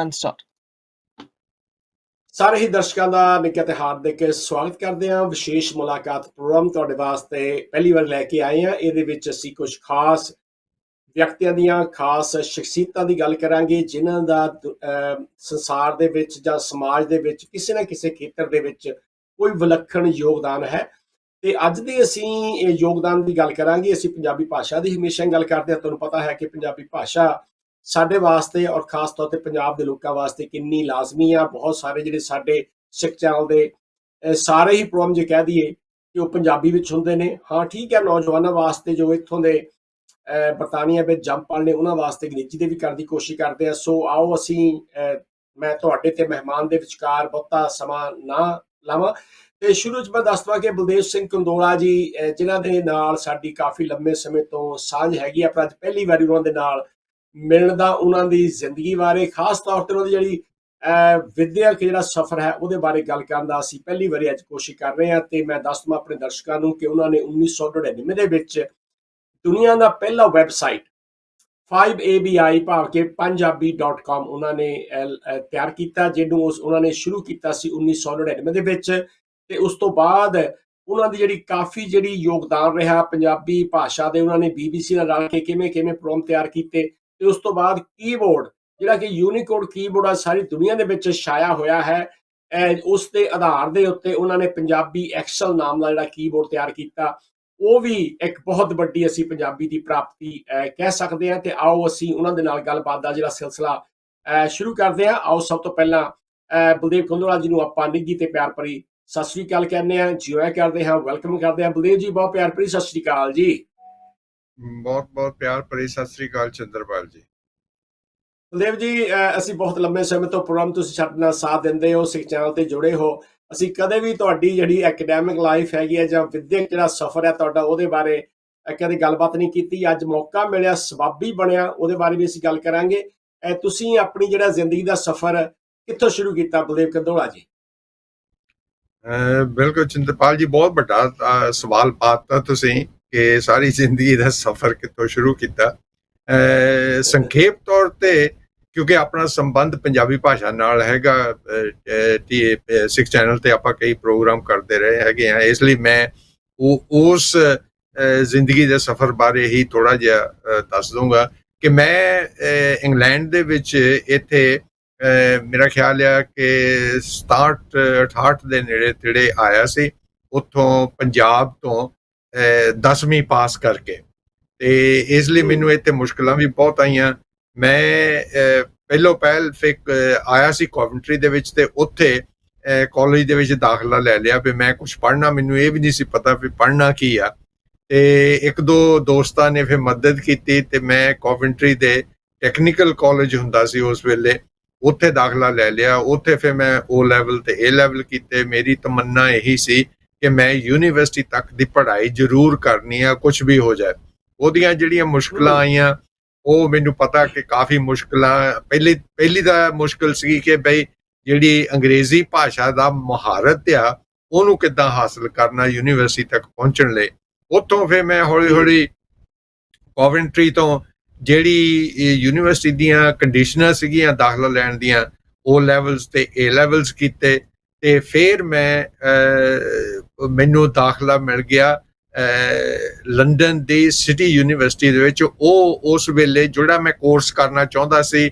and start. ਸਾਰੇ ਹੀ ਦਰਸ਼ਕਾਂ ਦਾ ਨਿੱਘਾ ਤੇ ਹਾਰਦਿਕ ਸਵਾਗਤ ਕਰਦੇ ਹਾਂ। ਵਿਸ਼ੇਸ਼ ਮੁਲਾਕਾਤ ਪ੍ਰੋਗਰਾਮ ਤੁਹਾਡੇ ਵਾਸਤੇ ਪਹਿਲੀ ਵਾਰ ਲੈ ਕੇ ਆਏ ਹਾਂ। ਇਹਦੇ ਵਿੱਚ ਅਸੀਂ ਕੁਝ ਖਾਸ ਵਿਅਕਤੀਆਂ ਦੀਆਂ, ਖਾਸ ਸ਼ਖਸੀਅਤਾਂ ਦੀ ਗੱਲ ਕਰਾਂਗੇ, ਜਿਨ੍ਹਾਂ ਦਾ ਦੁ- ਸੰਸਾਰ ਦੇ ਵਿੱਚ ਜਾਂ ਸਮਾਜ ਦੇ ਵਿੱਚ ਕਿਸੇ ਨਾ ਕਿਸੇ ਖੇਤਰ ਦੇ ਵਿੱਚ ਕੋਈ ਵਿਲੱਖਣ ਯੋਗਦਾਨ ਹੈ। ਤੇ ਅੱਜ ਦੇ ਅਸੀਂ ਇਹ ਯੋਗਦਾਨ ਦੀ ਗੱਲ ਕਰਾਂਗੇ। ਅਸੀਂ ਪੰਜਾਬੀ ਭਾਸ਼ਾ ਦੀ ਹਮੇਸ਼ਾ ਗੱਲ ਕਰਦੇ ਹਾਂ। ਤੁਹਾਨੂੰ ਪਤਾ ਹੈ ਕਿ ਪੰਜਾਬੀ ਭਾਸ਼ਾ ਸਾਡੇ ਵਾਸਤੇ ਔਰ ਖਾਸ ਤੌਰ ਤੇ ਪੰਜਾਬ ਦੇ ਲੋਕਾਂ ਵਾਸਤੇ ਕਿੰਨੀ ਲਾਜ਼ਮੀ ਆ। ਬਹੁਤ ਸਾਰੇ ਜਿਹੜੇ ਸਾਡੇ ਸਿੱਖ ਚੈਨਲ ਦੇ ਸਾਰੇ ਹੀ ਪ੍ਰੋਗਰਾਮ ਜੇ ਕਹਿ ਦਈਏ ਕਿ ਉਹ ਪੰਜਾਬੀ ਵਿੱਚ ਹੁੰਦੇ ਨੇ। ਹਾਂ, ਠੀਕ ਹੈ, ਨੌਜਵਾਨਾਂ ਵਾਸਤੇ ਜੋ ਇੱਥੋਂ ਦੇ, ਅਹ ਬਰਤਾਨੀਆ ਵਿੱਚ ਜੰਮ ਜੰਪਾਲ ਨੇ, ਉਹਨਾਂ ਵਾਸਤੇ ਅੰਗਰੇਜ਼ੀ ਦੇ ਵੀ ਕਰਨ ਦੀ ਕੋਸ਼ਿਸ਼ ਕਰਦੇ ਆ। ਸੋ ਆਓ ਅਸੀਂ, ਅਹ ਮੈਂ ਤੁਹਾਡੇ ਤੇ ਮਹਿਮਾਨ ਦੇ ਵਿਚਕਾਰ ਬਹੁਤਾ ਸਮਾਂ ਨਾ ਲਾਵਾਂ। ਤੇ ਸ਼ੁਰੂ ਚ ਮੈਂ ਦੱਸ ਦਵਾਂ ਕਿ ਬਲਦੇਵ ਸਿੰਘ ਕੰਦੋਲਾ ਜੀ, ਅਹ ਜਿਨ੍ਹਾਂ ਦੇ ਨਾਲ ਸਾਡੀ ਕਾਫੀ ਲੰਮੇ ਸਮੇਂ ਤੋਂ ਸਾਂਝ ਹੈਗੀ ਆ, ਪਰ ਅੱਜ ਪਹਿਲੀ ਵਾਰੀ ਉਹਨਾਂ ਦੇ ਨਾਲ ਮਿਲਣ ਦਾ ਉਹਨਾਂ ਦੀ ਜ਼ਿੰਦਗੀ ਬਾਰੇ, ਖਾਸ ਤੌਰ ਤੇ ਉਹਨਾਂ ਦੀ ਜਿਹੜੀ, ਅਹ, ਵਿਦਿਅਕ ਜਿਹੜਾ ਸਫ਼ਰ ਹੈ, ਉਹਦੇ ਬਾਰੇ ਗੱਲ ਕਰਨ ਦਾ ਅਸੀਂ ਪਹਿਲੀ ਵਾਰੀ ਅੱਜ ਕੋਸ਼ਿਸ਼ ਕਰ ਰਹੇ ਹਾਂ ਤੇ ਮੈਂ ਦੱਸ ਦਵਾਂ ਆਪਣੇ ਦਰਸ਼ਕਾਂ ਨੂੰ ਕਿ ਉਹਨਾਂ ਨੇ 1999 ਦੇ ਵਿੱਚ ਦੁਨੀਆ ਦਾ ਪਹਿਲਾ ਵੈਬਸਾਈਟ 5abi ਭਾਵ ਕਿ punjabi.com ਉਹਨਾਂ ਨੇ ਤਿਆਰ ਕੀਤਾ, ਜਿਹਨੂੰ ਉਸ, ਉਹਨਾਂ ਨੇ ਸ਼ੁਰੂ ਕੀਤਾ ਸੀ 1999 ਦੇ ਵਿੱਚ ਤੇ ਉਸ ਤੋਂ ਬਾਅਦ ਉਹਨਾਂ ਦੀ ਜਿਹੜੀ ਕਾਫੀ ਜਿਹੜੀ ਯੋਗਦਾਨ ਰਿਹਾ ਪੰਜਾਬੀ ਭਾਸ਼ਾ ਦੇ, ਉਹਨਾਂ ਨੇ BBC ਨਾਲ ਰਲ ਕੇ ਕਿਵੇਂ ਕਿਵੇਂ ਪ੍ਰੋਗਰਾਮ ਤਿਆਰ ਕੀਤੇ ਤੇ ਉਸ ਤੋਂ ਬਾਅਦ ਕੀਬੋਰਡ ਜਿਹੜਾ ਕਿ ਯੂਨੀਕੋਡ ਕੀਬੋਰਡ ਆ ਸਾਰੀ ਦੁਨੀਆ ਦੇ ਵਿੱਚ ਛਾਇਆ ਹੋਇਆ ਹੈ। ਉਸ ਦੇ ਆਧਾਰ ਦੇ ਉੱਤੇ ਉਹਨਾਂ ਨੇ ਪੰਜਾਬੀ ਐਕਸਲ ਨਾਮ ਦਾ ਜਿਹੜਾ ਕੀਬੋਰਡ ਤਿਆਰ ਕੀਤਾ। ਉਹ ਵੀ ਇੱਕ ਬਹੁਤ ਵੱਡੀ ਅਸੀਂ ਪੰਜਾਬੀ ਦੀ ਪ੍ਰਾਪਤੀ ਕਹਿ ਸਕਦੇ ਹਾਂ। ਤੇ ਆਓ ਅਸੀਂ ਉਹਨਾਂ ਦੇ ਨਾਲ ਗੱਲਬਾਤ ਦਾ ਜਿਹੜਾ ਸਿਲਸਿਲਾ ਸ਼ੁਰੂ ਕਰਦੇ ਹਾਂ। ਆਓ ਸਭ ਤੋਂ ਪਹਿਲਾਂ ਅਹ, ਬਲਦੇਵ ਕੰਦੋਲਾ ਜੀ ਨੂੰ ਆਪਾਂ ਨਿੱਘੀ ਤੇ ਪਿਆਰ ਭਰੀ ਸਤਿ ਸ੍ਰੀ ਅਕਾਲ ਕਹਿੰਦੇ ਹਾਂ। ਜਿਉਆ ਕਰਦੇ ਹਾਂ ਵੈਲਕਮ ਕਰਦੇ ਹਾਂ। ਬਲਦੇਵ ਜੀ ਬਹੁਤ ਪਿਆਰ ਭਰੀ ਸਤਿ ਸ੍ਰੀ ਅਕਾਲ ਜੀ। ਬਹੁਤ ਬਹੁਤ ਪਿਆਰ ਭਰੀ ਸਤਿ ਸ੍ਰੀ ਅਕਾਲ ਚੰਦਰਪਾਲ ਜੀ। ਬਲਦੇਵ ਜੀ ਅਸੀਂ ਬਹੁਤ ਲੰਬੇ ਸਮੇਂ ਤੋਂ ਪ੍ਰੋਗਰਾਮ ਤੁਸੀਂ ਸਾਡੇ ਨਾਲ ਸਾਥ ਦਿੰਦੇ ਹੋ ਸਿੱਖ ਚੈਨਲ ਤੇ ਜੁੜੇ ਹੋ। ਅਸੀਂ ਕਦੇ ਵੀ ਤੁਹਾਡੀ ਜਿਹੜੀ ਐਕੈਡੈਮਿਕ ਲਾਈਫ ਹੈਗੀ ਹੈ ਜਾਂ ਵਿਦਿਅਕ ਜਿਹੜਾ ਸਫ਼ਰ ਹੈ ਤੁਹਾਡਾ ਉਹਦੇ ਬਾਰੇ ਕਦੇ ਗੱਲਬਾਤ ਨਹੀਂ ਕੀਤੀ। ਅੱਜ ਮੌਕਾ ਮਿਲਿਆ ਸਬੱਬੀ ਬਣਿਆ ਉਹਦੇ ਬਾਰੇ ਵੀ ਅਸੀਂ ਗੱਲ ਕਰਾਂਗੇ। ਤੁਸੀਂ ਆਪਣੀ ਜਿਹੜਾ ਜ਼ਿੰਦਗੀ ਦਾ ਸਫ਼ਰ ਕਿੱਥੋਂ ਸ਼ੁਰੂ ਕੀਤਾ ਬਲਦੇਵ ਕੰਦੋਲਾ ਜੀ? ਬਿਲਕੁਲ ਚੰਦਰਪਾਲ ਜੀ ਬਹੁਤ ਵੱਡਾ ਸਵਾਲ ਪਾਤਾ ਤੁਸੀਂ। ਕਿ ਸਾਰੀ ਜ਼ਿੰਦਗੀ ਦਾ ਸਫ਼ਰ ਕਿੱਥੋਂ ਸ਼ੁਰੂ ਕੀਤਾ। ਸੰਖੇਪ ਤੌਰ ਤੇ, ਕਿਉਂਕਿ ਆਪਣਾ ਸੰਬੰਧ ਪੰਜਾਬੀ ਭਾਸ਼ਾ ਨਾਲ ਹੈਗਾ ਟੀ ਸਿਕਸ ਚੈਨਲ ਤੇ ਆਪਾਂ ਕਈ ਪ੍ਰੋਗਰਾਮ ਕਰਦੇ ਰਹੇ ਹੈਗੇ ਆ ਇਸ ਲਈ ਮੈਂ ਉਹ, ਉਸ ਜ਼ਿੰਦਗੀ ਦੇ ਸਫ਼ਰ ਬਾਰੇ ਹੀ ਥੋੜਾ ਜਿਹਾ ਦੱਸ ਦੂੰਗਾ ਕਿ ਮੈਂ ਇੰਗਲੈਂਡ ਦੇ ਵਿੱਚ ਇੱਥੇ ਮੇਰਾ ਖਿਆਲ ਆ ਕਿ 67 68 ਦੇ ਨੇੜੇ ਤੇੜੇ ਆਇਆ ਸੀ। ਉੱਥੋਂ ਪੰਜਾਬ ਤੋਂ 10ਵੀਂ ਪਾਸ ਕਰਕੇ। ਤੇ ਇਸ ਲਈ ਮੈਨੂੰ ਇੱਥੇ ਮੁਸ਼ਕਲਾਂ ਵੀ ਬਹੁਤ ਆਈਆਂ। ਮੈਂ ਅਹ, ਪਹਿਲੋਂ ਪਹਿਲ ਫਿਰ ਆਇਆ ਸੀ ਕੋਵੈਂਟਰੀ ਦੇ ਵਿੱਚ ਤੇ ਉੱਥੇ ਕਾਲਜ ਦੇ ਵਿੱਚ ਦਾਖਲਾ ਲੈ ਲਿਆ ਵੀ ਮੈਂ ਕੁਝ ਪੜ੍ਹਨਾ ਮੈਨੂੰ ਇਹ ਵੀ ਨਹੀਂ ਸੀ ਪਤਾ ਵੀ ਪੜ੍ਹਨਾ ਕੀ ਆ। ਤੇ ਇੱਕ ਦੋ ਦੋਸਤਾਂ ਨੇ ਫਿਰ ਮਦਦ ਕੀਤੀ ਤੇ ਮੈਂ ਕੋਵੈਂਟਰੀ ਦੇ ਟੈਕਨੀਕਲ ਕਾਲਜ ਹੁੰਦਾ ਸੀ ਉਸ ਵੇਲੇ ਉੱਥੇ ਦਾਖਲਾ ਲੈ ਲਿਆ। ਉੱਥੇ ਫਿਰ ਮੈਂ O ਲੈਵਲ ਤੇ A ਲੈਵਲ ਕੀਤੇ। ਮੇਰੀ ਤਮੰਨਾ ਇਹੀ ਸੀ ਕਿ ਮੈਂ ਯੂਨੀਵਰਸਿਟੀ ਤੱਕ ਦੀ ਪੜ੍ਹਾਈ ਜ਼ਰੂਰ ਕਰਨੀ ਆ ਕੁਝ ਵੀ ਹੋ ਜਾਏ। ਉਹਦੀਆਂ ਜਿਹੜੀਆਂ ਮੁਸ਼ਕਲਾਂ ਆਈਆਂ, ਉਹ ਮੈਨੂੰ ਪਤਾ ਕਿ ਕਾਫੀ ਮੁਸ਼ਕਲਾਂ, ਪਹਿਲੀ ਪਹਿਲੀ ਦਾ ਮੁਸ਼ਕਲ ਸੀ ਕਿ ਬਈ ਜਿਹੜੀ ਅੰਗਰੇਜ਼ੀ ਭਾਸ਼ਾ ਦਾ ਮਹਾਰਤ ਆ, ਉਹਨੂੰ ਕਿੱਦਾਂ ਹਾਸਲ ਕਰਨਾ ਯੂਨੀਵਰਸਿਟੀ ਤੱਕ ਪਹੁੰਚਣ ਲਈ। ਉੱਥੋਂ ਫਿਰ ਮੈਂ ਹੌਲੀ ਹੌਲੀ ਕੋਵੈਂਟਰੀ ਤੋਂ ਜਿਹੜੀ ਯੂਨੀਵਰਸਿਟੀ ਦੀਆਂ ਕੰਡੀਸ਼ਨਾਂ ਸੀਗੀਆਂ ਦਾਖਲਾ ਲੈਣ ਦੀਆਂ, ਉਹ ਲੈਵਲਸ ਤੇ ਏ ਲੈਵਲਸ ਕੀਤੇ। ਤੇ ਫਿਰ ਮੈਂ ਮੈਨੂੰ ਦਾਖਲਾ ਮਿਲ ਗਿਆ ਲੰਡਨ ਦੀ ਸਿਟੀ ਯੂਨੀਵਰਸਿਟੀ ਦੇ ਵਿੱਚ। ਉਹ ਉਸ ਵੇਲੇ ਜਿਹੜਾ ਮੈਂ ਕੋਰਸ ਕਰਨਾ ਚਾਹੁੰਦਾ ਸੀ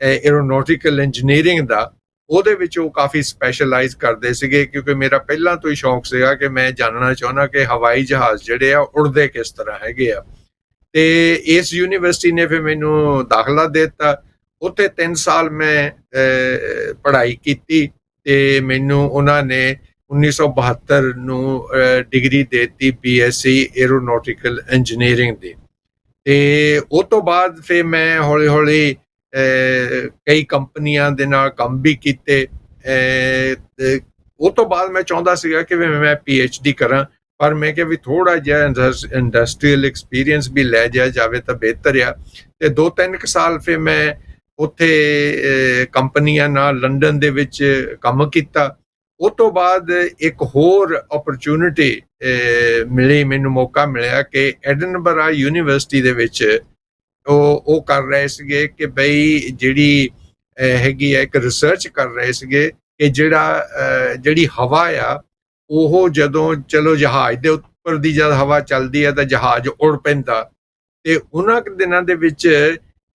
ਐਰੋਨੋਟਿਕਲ ਇੰਜੀਨੀਅਰਿੰਗ ਦਾ, ਉਹਦੇ ਵਿੱਚ ਉਹ ਕਾਫੀ ਸਪੈਸ਼ਲਾਈਜ਼ ਕਰਦੇ ਸੀਗੇ, ਕਿਉਂਕਿ ਮੇਰਾ ਪਹਿਲਾਂ ਤੋਂ ਹੀ ਸ਼ੌਂਕ ਸੀਗਾ ਕਿ ਮੈਂ ਜਾਣਨਾ ਚਾਹੁੰਦਾ ਕਿ ਹਵਾਈ ਜਹਾਜ਼ ਜਿਹੜੇ ਆ ਉੜਦੇ ਕਿਸ ਤਰ੍ਹਾਂ ਹੈਗੇ ਆ। ਤੇ ਇਸ ਯੂਨੀਵਰਸਿਟੀ ਨੇ ਫਿਰ ਮੈਨੂੰ ਦਾਖਲਾ ਦੇ ਦਿੱਤਾ। ਉੱਥੇ 3 ਸਾਲ ਮੈਂ ਪੜ੍ਹਾਈ ਕੀਤੀ। ਤੇ ਮੈਨੂੰ ਉਹਨਾਂ ਨੇ 1972 ਨੂੰ ਡਿਗਰੀ ਦੇ ਦਿੱਤੀ ਬੀਐਸਸੀ ਐਰੋਨੋਟਿਕਲ ਇੰਜੀਨੀਅਰਿੰਗ ਦੀ। ਤੇ ਉਸ ਤੋਂ ਬਾਅਦ ਫਿਰ ਮੈਂ ਹੌਲੀ ਹੌਲੀ ਕਈ ਕੰਪਨੀਆਂ ਦੇ ਨਾਲ ਕੰਮ ਵੀ ਕੀਤੇ ਅਹ, ਉਸ ਤੋਂ ਬਾਅਦ ਮੈਂ ਚਾਹੁੰਦਾ ਸੀਗਾ ਕਿ ਵੀ ਮੈਂ ਡੀ ਕਰਾਂ ਪਰ ਮੈਂ ਕਿਹਾ ਵੀ ਥੋੜਾ ਜਿਹਾ ਇੰਡਸਟਰੀਅਲ ਐਕਸਪੀਰੀਅੰਸ ਵੀ ਲੈ ਜਾਇਆ ਜਾਵੇ ਤਾਂ ਬਿਹਤਰ ਆ। ਤੇ ਦੋ ਤਿੰਨ ਕੁ ਸਾਲ ਫਿਰ ਮੈਂ ਉੱਥੇ ਕੰਪਨੀਆਂ ਨਾਲ ਲੰਡਨ ਦੇ ਵਿੱਚ ਕੰਮ ਕੀਤਾ। ਉਹ ਤੋਂ ਬਾਅਦ ਇੱਕ ਹੋਰ ਓਪਰਚੁਨਿਟੀ ਮਿਲੀ, ਮੈਨੂੰ ਮੌਕਾ ਮਿਲਿਆ ਕਿ ਐਡਨਬਰਾ ਯੂਨੀਵਰਸਿਟੀ ਦੇ ਵਿੱਚ ਉਹ ਉਹ ਕਰ ਰਹੇ ਸੀਗੇ ਕਿ ਬਈ ਜਿਹੜੀ ਹੈਗੀ ਹੈ, ਇੱਕ ਰਿਸਰਚ ਕਰ ਰਹੇ ਸੀਗੇ ਕਿ ਜਿਹੜਾ ਜਿਹੜੀ ਹਵਾ ਆ, ਉਹ ਜਦੋਂ ਚਲੋ ਜਹਾਜ਼ ਦੇ ਉੱਪਰ ਦੀ ਜਦ ਹਵਾ ਚੱਲਦੀ ਹੈ ਤਾਂ ਜਹਾਜ਼ ਉੜ ਪੈਂਦਾ। ਤੇ ਉਹਨਾਂ ਦਿਨਾਂ ਦੇ ਵਿੱਚ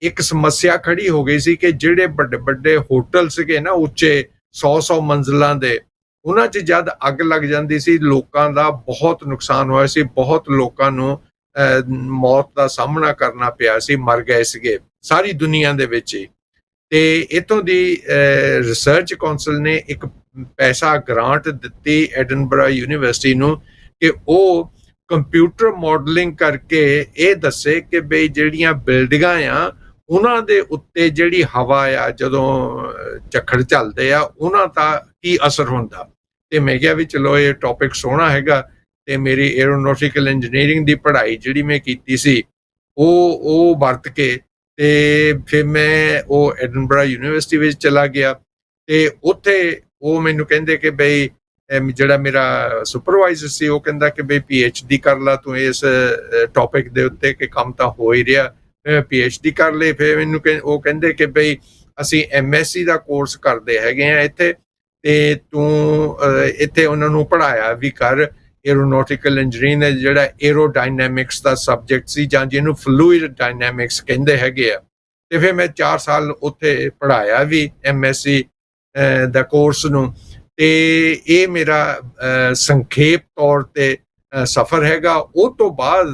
ਇੱਕ ਸਮੱਸਿਆ ਖੜੀ ਹੋ ਗਈ ਸੀ ਕਿ ਜਿਹੜੇ ਵੱਡੇ ਵੱਡੇ ਹੋਟਲ ਸੀਗੇ ਨਾ, ਉੱਚੇ 100-100 ਮੰਜ਼ਲਾਂ ਦੇ, ਉਹਨਾਂ 'ਚ ਜਦ ਅੱਗ ਲੱਗ ਜਾਂਦੀ ਸੀ, ਲੋਕਾਂ ਦਾ ਬਹੁਤ ਨੁਕਸਾਨ ਹੋਇਆ ਸੀ, ਬਹੁਤ ਲੋਕਾਂ ਨੂੰ ਮੌਤ ਦਾ ਸਾਹਮਣਾ ਕਰਨਾ ਪਿਆ ਸੀ, ਮਰ ਗਏ ਸੀਗੇ ਸਾਰੀ ਦੁਨੀਆ ਦੇ ਵਿੱਚ ਹੀ। ਤੇ ਇਤੋਂ ਦੀ ਰਿਸਰਚ ਕੌਂਸਲ ਨੇ ਇੱਕ ਪੈਸਾ ਗ੍ਰਾਂਟ ਦਿੱਤੀ ਐਡਨਬਰਾ ਯੂਨੀਵਰਸਿਟੀ ਨੂੰ ਕਿ ਉਹ ਕੰਪਿਊਟਰ ਮਾਡਲਿੰਗ ਕਰਕੇ ਇਹ ਦੱਸੇ ਕਿ ਬਈ ਜਿਹੜੀਆਂ ਬਿਲਡਿੰਗਾਂ ਆ ਉਹਨਾਂ ਦੇ ਉੱਤੇ ਜਿਹੜੀ ਹਵਾ ਆ, ਜਦੋਂ ਝੱਖੜ ਚੱਲਦੇ ਆ, ਉਹਨਾਂ ਦਾ ਕੀ ਅਸਰ ਹੁੰਦਾ? ਤੇ ਮੈਂ ਕਿਹਾ ਵੀ ਚਲੋ ਇਹ ਟੌਪਿਕ ਸੋਹਣਾ ਹੈਗਾ ਤੇ ਮੇਰੀ ਐਰੋਨੋਟਿਕਲ ਇੰਜੀਨੀਅਰਿੰਗ ਦੀ ਪੜ੍ਹਾਈ ਜਿਹੜੀ ਮੈਂ ਕੀਤੀ ਸੀ, ਉਹ ਉਹ ਵਰਤ ਕੇ ਤੇ ਫਿਰ ਮੈਂ ਉਹ ਐਡਨਬਰਾ ਯੂਨੀਵਰਸਿਟੀ ਵਿੱਚ ਚਲਾ ਗਿਆ ਤੇ ਉੱਥੇ ਉਹ ਮੈਨੂੰ ਕਹਿੰਦੇ ਕਿ ਬਈ ਜਿਹੜਾ ਮੇਰਾ ਸੁਪਰਵਾਈਜ਼ਰ ਸੀ, ਉਹ ਕਹਿੰਦਾ ਕਿ ਬਈ ਡੀ ਕਰ ਲਾ ਤੂੰ ਇਸ ਟੌਪਿਕ ਦੇ ਉੱਤੇ ਕਿ ਕੰਮ ਤਾਂ ਹੋ ਹੀ ਰਿਹਾ। ਮੈਂ ਡੀ ਕਰ ਲਈ ਫਿਰ ਮੈਨੂੰ ਕਹਿੰ- ਉਹ ਕਹਿੰਦੇ ਕਿ ਬਈ ਅਸੀਂ ਐਮਐਸਸੀ ਦਾ ਕੋਰਸ ਕਰਦੇ ਹੈਗੇ ਆ ਇੱਥੇ ਤੇ ਤੂੰ ਇੱਥੇ ਉਹਨਾਂ ਨੂੰ ਪੜਾਇਆ ਵੀ ਕਰ। ਐਰੋਨੋਟਿਕਲ ਇੰਜੀਨੀਅਰਿੰਗ ਦਾ ਜਿਹੜਾ ਐਰੋਡਾਇਨਾਮਿਕਸ ਦਾ ਸਬਜੈਕਟ ਸੀ ਜਾਂ ਜਿਹਨੂੰ ਫਲੂਇਡ ਡਾਇਨਾਮਿਕਸ ਕਹਿੰਦੇ ਹੈਗੇ ਆ। ਤੇ ਫਿਰ ਮੈਂ 4 ਸਾਲ ਉੱਥੇ ਪੜਾਇਆ ਵੀ ਐਮਐਸਸੀ ਦਾ ਕੋਰਸ ਨੂੰ। ਤੇ ਇਹ ਮੇਰਾ ਸੰਖੇਪ ਤੌਰ ਤੇ ਸਫਰ ਹੈਗਾ। ਉਹ ਤੋਂ ਬਾਅਦ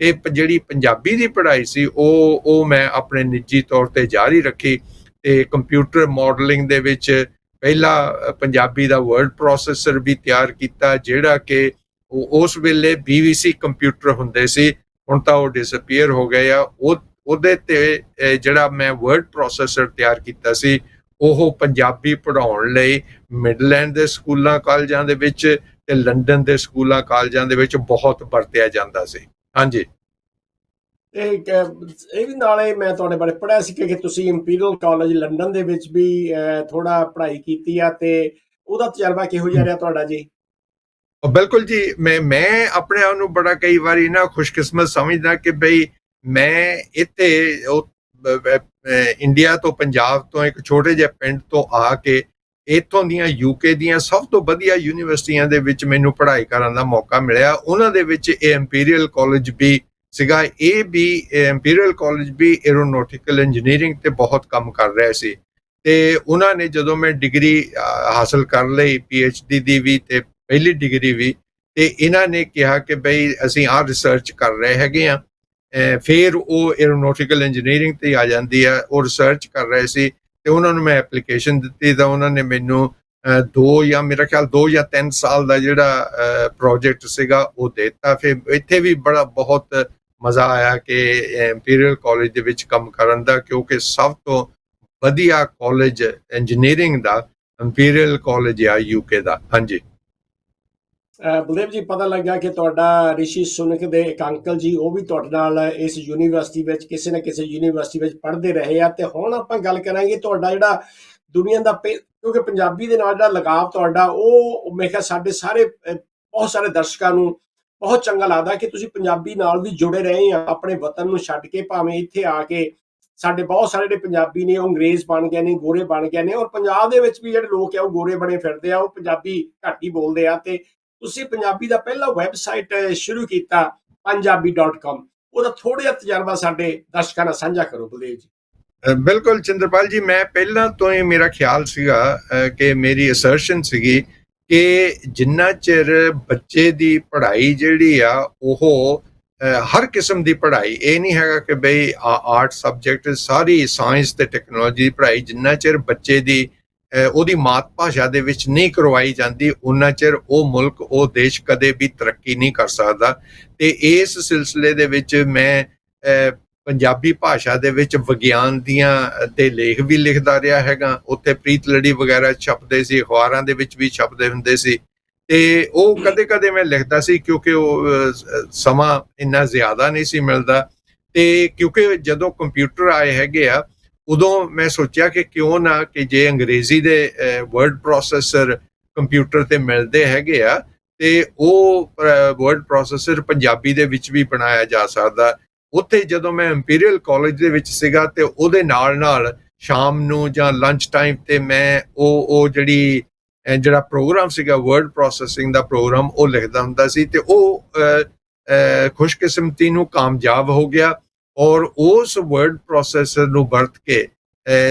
ਇਹ ਪ- ਜਿਹੜੀ ਪੰਜਾਬੀ ਦੀ ਪੜ੍ਹਾਈ ਸੀ, ਉਹ ਉਹ ਮੈਂ ਆਪਣੇ ਨਿੱਜੀ ਤੌਰ ਤੇ ਜਾਰੀ ਰੱਖੀ ਤੇ ਕੰਪਿਊਟਰ ਮਾਡਲਿੰਗ ਦੇ ਵਿੱਚ ਪਹਿਲਾ ਪੰਜਾਬੀ ਦਾ ਵਰਡ ਪ੍ਰੋਸੈਸਰ ਵੀ ਤਿਆਰ ਕੀਤਾ, ਜਿਹੜਾ ਕਿ ਉਹ- ਉਸ ਵੇਲੇ BVC ਕੰਪਿਊਟਰ ਹੁੰਦੇ ਸੀ, ਹੁਣ ਤਾਂ ਉਹ ਡਿਸਅਪੀਅਰ ਹੋ ਗਏ ਆ। ਉਹ, ਉਹਦੇ ਤੇ ਜਿਹੜਾ ਮੈਂ ਵਰਡ ਪ੍ਰੋਸੈਸਰ ਤਿਆਰ ਕੀਤਾ ਸੀ, ਉਹ ਪੰਜਾਬੀ ਪੜਾਉਣ ਲਈ ਮਿਡਲੈਂਡ ਦੇ ਸਕੂਲਾਂ, ਕਾਲਜਾਂ ਦੇ ਵਿੱਚ ਤੇ ਲੰਡਨ ਦੇ ਸਕੂਲਾਂ, ਕਾਲਜਾਂ ਦੇ ਵਿੱਚ ਬਹੁਤ ਵਰਤਿਆ ਜਾਂਦਾ ਸੀ। ਹਾਂਜੀ। ਇੱਕ, ਇਹ ਵੀ ਨਾਲੇ ਮੈਂ ਤੁਹਾਡੇ ਬਾਰੇ ਪੜ੍ਹਿਆ ਸੀ ਕਿ ਤੁਸੀਂ ਇੰਪੀਰੀਅਲ ਕਾਲਜ ਲੰਡਨ ਦੇ ਵਿੱਚ ਵੀ ਥੋੜਾ ਪੜ੍ਹਾਈ ਕੀਤੀ ਆ ਤੇ ਉਹਦਾ ਤਜਰਬਾ ਕਿਹੋ ਜਿਹਾ ਰਿਹਾ ਤੁਹਾਡਾ ਜੀ? ਉਹ ਬਿਲਕੁਲ ਜੀ ਮੈਂ ਮੈਂ ਆਪਣੇ ਆਪ ਨੂੰ ਬੜਾ ਕਈ ਵਾਰੀ ਨਾ ਖੁਸ਼ਕਿਸਮਤ ਸਮਝਦਾ ਕਿ ਬਈ ਮੈਂ ਇੱਥੇ ਇੰਡੀਆ ਤੋਂ ਪੰਜਾਬ ਤੋਂ ਇੱਕ ਛੋਟੇ ਜਿਹੇ ਪਿੰਡ ਤੋਂ ਆ ਕੇ ਇੱਥੋਂ ਦੀਆਂ ਯੂਕੇ ਦੀਆਂ ਸਭ ਤੋਂ ਵਧੀਆ ਯੂਨੀਵਰਸਿਟੀਆਂ ਦੇ ਵਿੱਚ ਮੈਨੂੰ ਪੜ੍ਹਾਈ ਕਰਨ ਦਾ ਮੌਕਾ ਮਿਲਿਆ। ਉਹਨਾਂ ਦੇ ਵਿੱਚ ਇਹ ਇੰਪੀਰੀਅਲ ਕਾਲਜ ਵੀ ਸੀਗਾ। ਇਹ ਵੀ ਇੰਪੀਰੀਅਲ ਕਾਲਜ ਵੀ ਐਰੋਨੋਟਿਕਲ ਇੰਜੀਨੀਅਰਿੰਗ ਤੇ ਬਹੁਤ ਕੰਮ ਕਰ ਰਿਹਾ ਸੀ। ਤੇ ਉਹਨਾਂ ਨੇ ਜਦੋਂ ਮੈਂ ਡਿਗਰੀ ਅ, ਹਾਸਲ ਕਰ ਲਈ ਡੀ ਦੀ ਵੀ ਤੇ ਪਹਿਲੀ ਡਿਗਰੀ ਵੀ ਤੇ ਇਹਨਾਂ ਨੇ ਕਿਹਾ ਕਿ ਬਈ ਅਸੀਂ ਆਹ ਰਿਸਰਚ ਕਰ ਰਹੇ ਹੈਗੇ ਆ ਫਿਰ ਉਹ ਐਰੋਨੋਟਿਕਲ ਇੰਜੀਨੀਅਰਿੰਗ ਤੇ ਆ ਜਾਂਦੀ ਆ ਉਹ ਰਿਸਰਚ ਕਰ ਰਹੇ ਸੀ। ਤੇ ਉਹਨਾਂ ਨੂੰ ਮੈਂ ਐਪਲੀਕੇਸ਼ਨ ਦਿੱਤੀ ਤਾਂ ਉਹਨਾਂ ਨੇ ਮੈਨੂੰ ਅਹ, ਦੋ ਜਾਂ ਮੇਰਾ ਖਿਆਲ ਦੋ ਜਾਂ ਤਿੰਨ ਸਾਲ ਦਾ ਜਿਹੜਾ ਪ੍ਰੋਜੈਕਟ ਸੀਗਾ ਉਹ ਦੇ ਦਿੱਤਾ। ਫਿਰ ਇੱਥੇ ਵੀ ਬੜਾ ਬਹੁਤ ਮਜ਼ਾ ਆਇਆ ਕਿ ਇੰਪੀਰੀਅਲ ਕਾਲਜ ਦੇ ਵਿੱਚ ਕੰਮ ਕਰਨ ਦਾ ਕਿਉਂਕਿ ਸਭ ਤੋਂ ਵਧੀਆ ਕਾਲਜ ਇੰਜੀਨੀਅਰਿੰਗ ਦਾ ਇੰਪੀਰੀਅਲ ਕਾਲਜ ਆ ਯੂਕੇ ਦਾ। ਹਾਂਜੀ। ਬਲਦੇਵ ਜੀ, ਪਤਾ ਲੱਗਾ ਕਿ ਤੁਹਾਡਾ ਰਿਸ਼ੀ ਸੁਨਕ ਦੇ ਇੱਕ ਅੰਕਲ ਜੀ, ਉਹ ਵੀ ਤੁਹਾਡੇ ਨਾਲ ਇਸ ਯੂਨੀਵਰਸਿਟੀ ਵਿੱਚ ਕਿਸੇ ਨਾ ਕਿਸੇ ਯੂਨੀਵਰਸਿਟੀ ਵਿੱਚ ਪੜ੍ਹਦੇ ਰਹੇ ਆ। ਤੇ ਹੁਣ ਆਪਾਂ ਗੱਲ ਕਰਾਂਗੇ ਤੁਹਾਡਾ ਜਿਹੜਾ ਦੁਨੀਆ ਦਾ ਪਹਿ- ਕਿਉਂਕਿ ਪੰਜਾਬੀ ਦੇ ਨਾਲ ਜਿਹੜਾ ਲਗਾਵ ਤੁਹਾਡਾ, ਉਹ ਮੈਂ ਕਿਹਾ ਸਾਡੇ ਸਾਰੇ ਬਹੁਤ ਸਾਰੇ ਦਰਸ਼ਕਾਂ ਨੂੰ ਬਹੁਤ ਚੰਗਾ ਲੱਗਦਾ ਕਿ ਤੁਸੀਂ ਪੰਜਾਬੀ ਨਾਲ ਵੀ ਜੁੜੇ ਰਹੇ ਆ, ਆਪਣੇ ਵਤਨ ਨੂੰ ਛੱਡ ਕੇ ਭਾਵੇਂ ਇੱਥੇ ਆ ਕੇ ਸਾਡੇ ਬਹੁਤ ਸਾਰੇ ਜਿਹੜੇ ਪੰਜਾਬੀ ਨੇ, ਉਹ ਅੰਗਰੇਜ਼ ਬਣ ਗਏ ਨੇ, ਗੋਰੇ ਬਣ ਗਏ ਨੇ, ਔਰ ਪੰਜਾਬ ਦੇ ਵਿੱਚ ਵੀ ਜਿਹੜੇ ਲੋਕ ਆ, ਉਹ ਗੋਰੇ ਬਣੇ ਫਿਰਦੇ ਆ, ਉਹ ਪੰਜਾਬੀ ਘੱਟ ਹੀ ਬੋਲਦੇ ਆ। ਤੇ ਤੁਸੀਂ ਪੰਜਾਬੀ ਦਾ ਪਹਿਲਾ ਵੈਬਸਾਈਟ ਸ਼ੁਰੂ ਕੀਤਾ punjabi.com ਉਹਦਾ ਥੋੜਾ ਜਿਹਾ ਤਜਰਬਾ ਸਾਡੇ ਦਰਸ਼ਕਾਂ ਨਾਲ ਸਾਂਝਾ ਕਰੋ, ਬਲਦੇਵ ਜੀ। ਬਿਲਕੁਲ ਚੰਦਰਪਾਲ ਜੀ, ਮੈਂ ਪਹਿਲਾਂ ਤੋਂ ਹੀ ਮੇਰਾ ਖਿਆਲ ਸੀਗਾ ਕਿ ਮੇਰੀ ਅਸਰਸ਼ਨ ਸੀਗੀ ਕਿ ਜਿੰਨਾ ਚਿਰ ਬੱਚੇ ਦੀ ਪੜ੍ਹਾਈ ਜਿਹੜੀ ਆ, ਉਹ ਹਰ ਕਿਸਮ ਦੀ ਪੜ੍ਹਾਈ, ਇਹ ਨਹੀਂ ਹੈਗਾ ਕਿ ਬਈ ਆਰਟ ਸਬਜੈਕਟ ਸਾਰੀ ਸਾਇੰਸ ਤੇ ਟੈਕਨੋਲੋਜੀ ਦੀ ਪੜ੍ਹਾਈ, ਜਿੰਨਾ ਚਿਰ ਬੱਚੇ ਦੀ ਉਹਦੀ ਮਾਤ ਭਾਸ਼ਾ ਦੇ ਵਿੱਚ ਨਹੀਂ ਕਰਵਾਈ ਜਾਂਦੀ, ਉਨਾ ਚਿਰ ਉਹ ਮੁਲਕ, ਉਹ ਦੇਸ਼ ਕਦੇ ਵੀ ਤਰੱਕੀ ਨਹੀਂ ਕਰ ਸਕਦਾ। ਤੇ ਇਸ ਸਿਲਸਿਲੇ ਦੇ ਵਿੱਚ ਮੈਂ ਪੰਜਾਬੀ ਭਾਸ਼ਾ ਦੇ ਵਿੱਚ ਵਿਗਿਆਨ ਦੀਆਂ ਤੇ ਲੇਖ ਵੀ ਲਿਖਦਾ ਰਿਹਾ ਹੈਗਾ। ਉੱਥੇ ਪ੍ਰੀਤ ਲੜੀ ਵਗੈਰਾ ਛਪਦੇ ਸੀ, ਅਖਬਾਰਾਂ ਦੇ ਵਿੱਚ ਵੀ ਛਪਦੇ ਹੁੰਦੇ ਸੀ। ਤੇ ਉਹ ਕਦੇ-ਕਦੇ ਮੈਂ ਲਿਖਦਾ ਸੀ, ਕਿਉਂਕਿ ਉਹ ਸਮਾਂ ਇੰਨਾ ਜ਼ਿਆਦਾ ਨਹੀਂ ਸੀ ਮਿਲਦਾ। ਤੇ ਕਿਉਂਕਿ ਜਦੋਂ ਕੰਪਿਊਟਰ ਆਏ ਹੈਗੇ ਆ ਉਦੋਂ ਮੈਂ ਸੋਚਿਆ ਕਿ ਕਿਉਂ ਨਾ ਕਿ ਜੇ ਅੰਗਰੇਜ਼ੀ ਦੇ ਵਰਡ ਪ੍ਰੋਸੈਸਰ ਕੰਪਿਊਟਰ ਤੇ ਮਿਲਦੇ ਹੈਗੇ ਆ, ਤੇ ਉਹ ਵਰਡ ਪ੍ਰੋਸੈਸਰ ਪੰਜਾਬੀ ਦੇ ਵਿੱਚ ਵੀ ਬਣਾਇਆ ਜਾ ਸਕਦਾ। ਉੱਥੇ ਜਦੋਂ ਮੈਂ ਇੰਪੀਰੀਅਲ ਕਾਲਜ ਦੇ ਵਿੱਚ ਸੀਗਾ ਤੇ ਉਹਦੇ ਨਾਲ ਨਾਲ ਸ਼ਾਮ ਨੂੰ ਜਾਂ ਲੰਚ ਟਾਈਮ ਤੇ ਮੈਂ ਉਹ ਉਹ ਜਿਹੜੀ ਜਿਹੜਾ ਪ੍ਰੋਗਰਾਮ ਸੀਗਾ ਵਰਡ ਪ੍ਰੋਸੈਸਿੰਗ ਦਾ ਪ੍ਰੋਗਰਾਮ ਉਹ ਲਿਖਦਾ ਹੁੰਦਾ ਸੀ ਤੇ ਉਹ ਖੁਸ਼ਕਿਸਮਤੀ ਨੂੰ ਕਾਮਯਾਬ ਹੋ ਗਿਆ। ਔਰ ਉਸ ਵਰਡ ਪ੍ਰੋਸੈਸਰ ਨੂੰ ਵਰਤ ਕੇ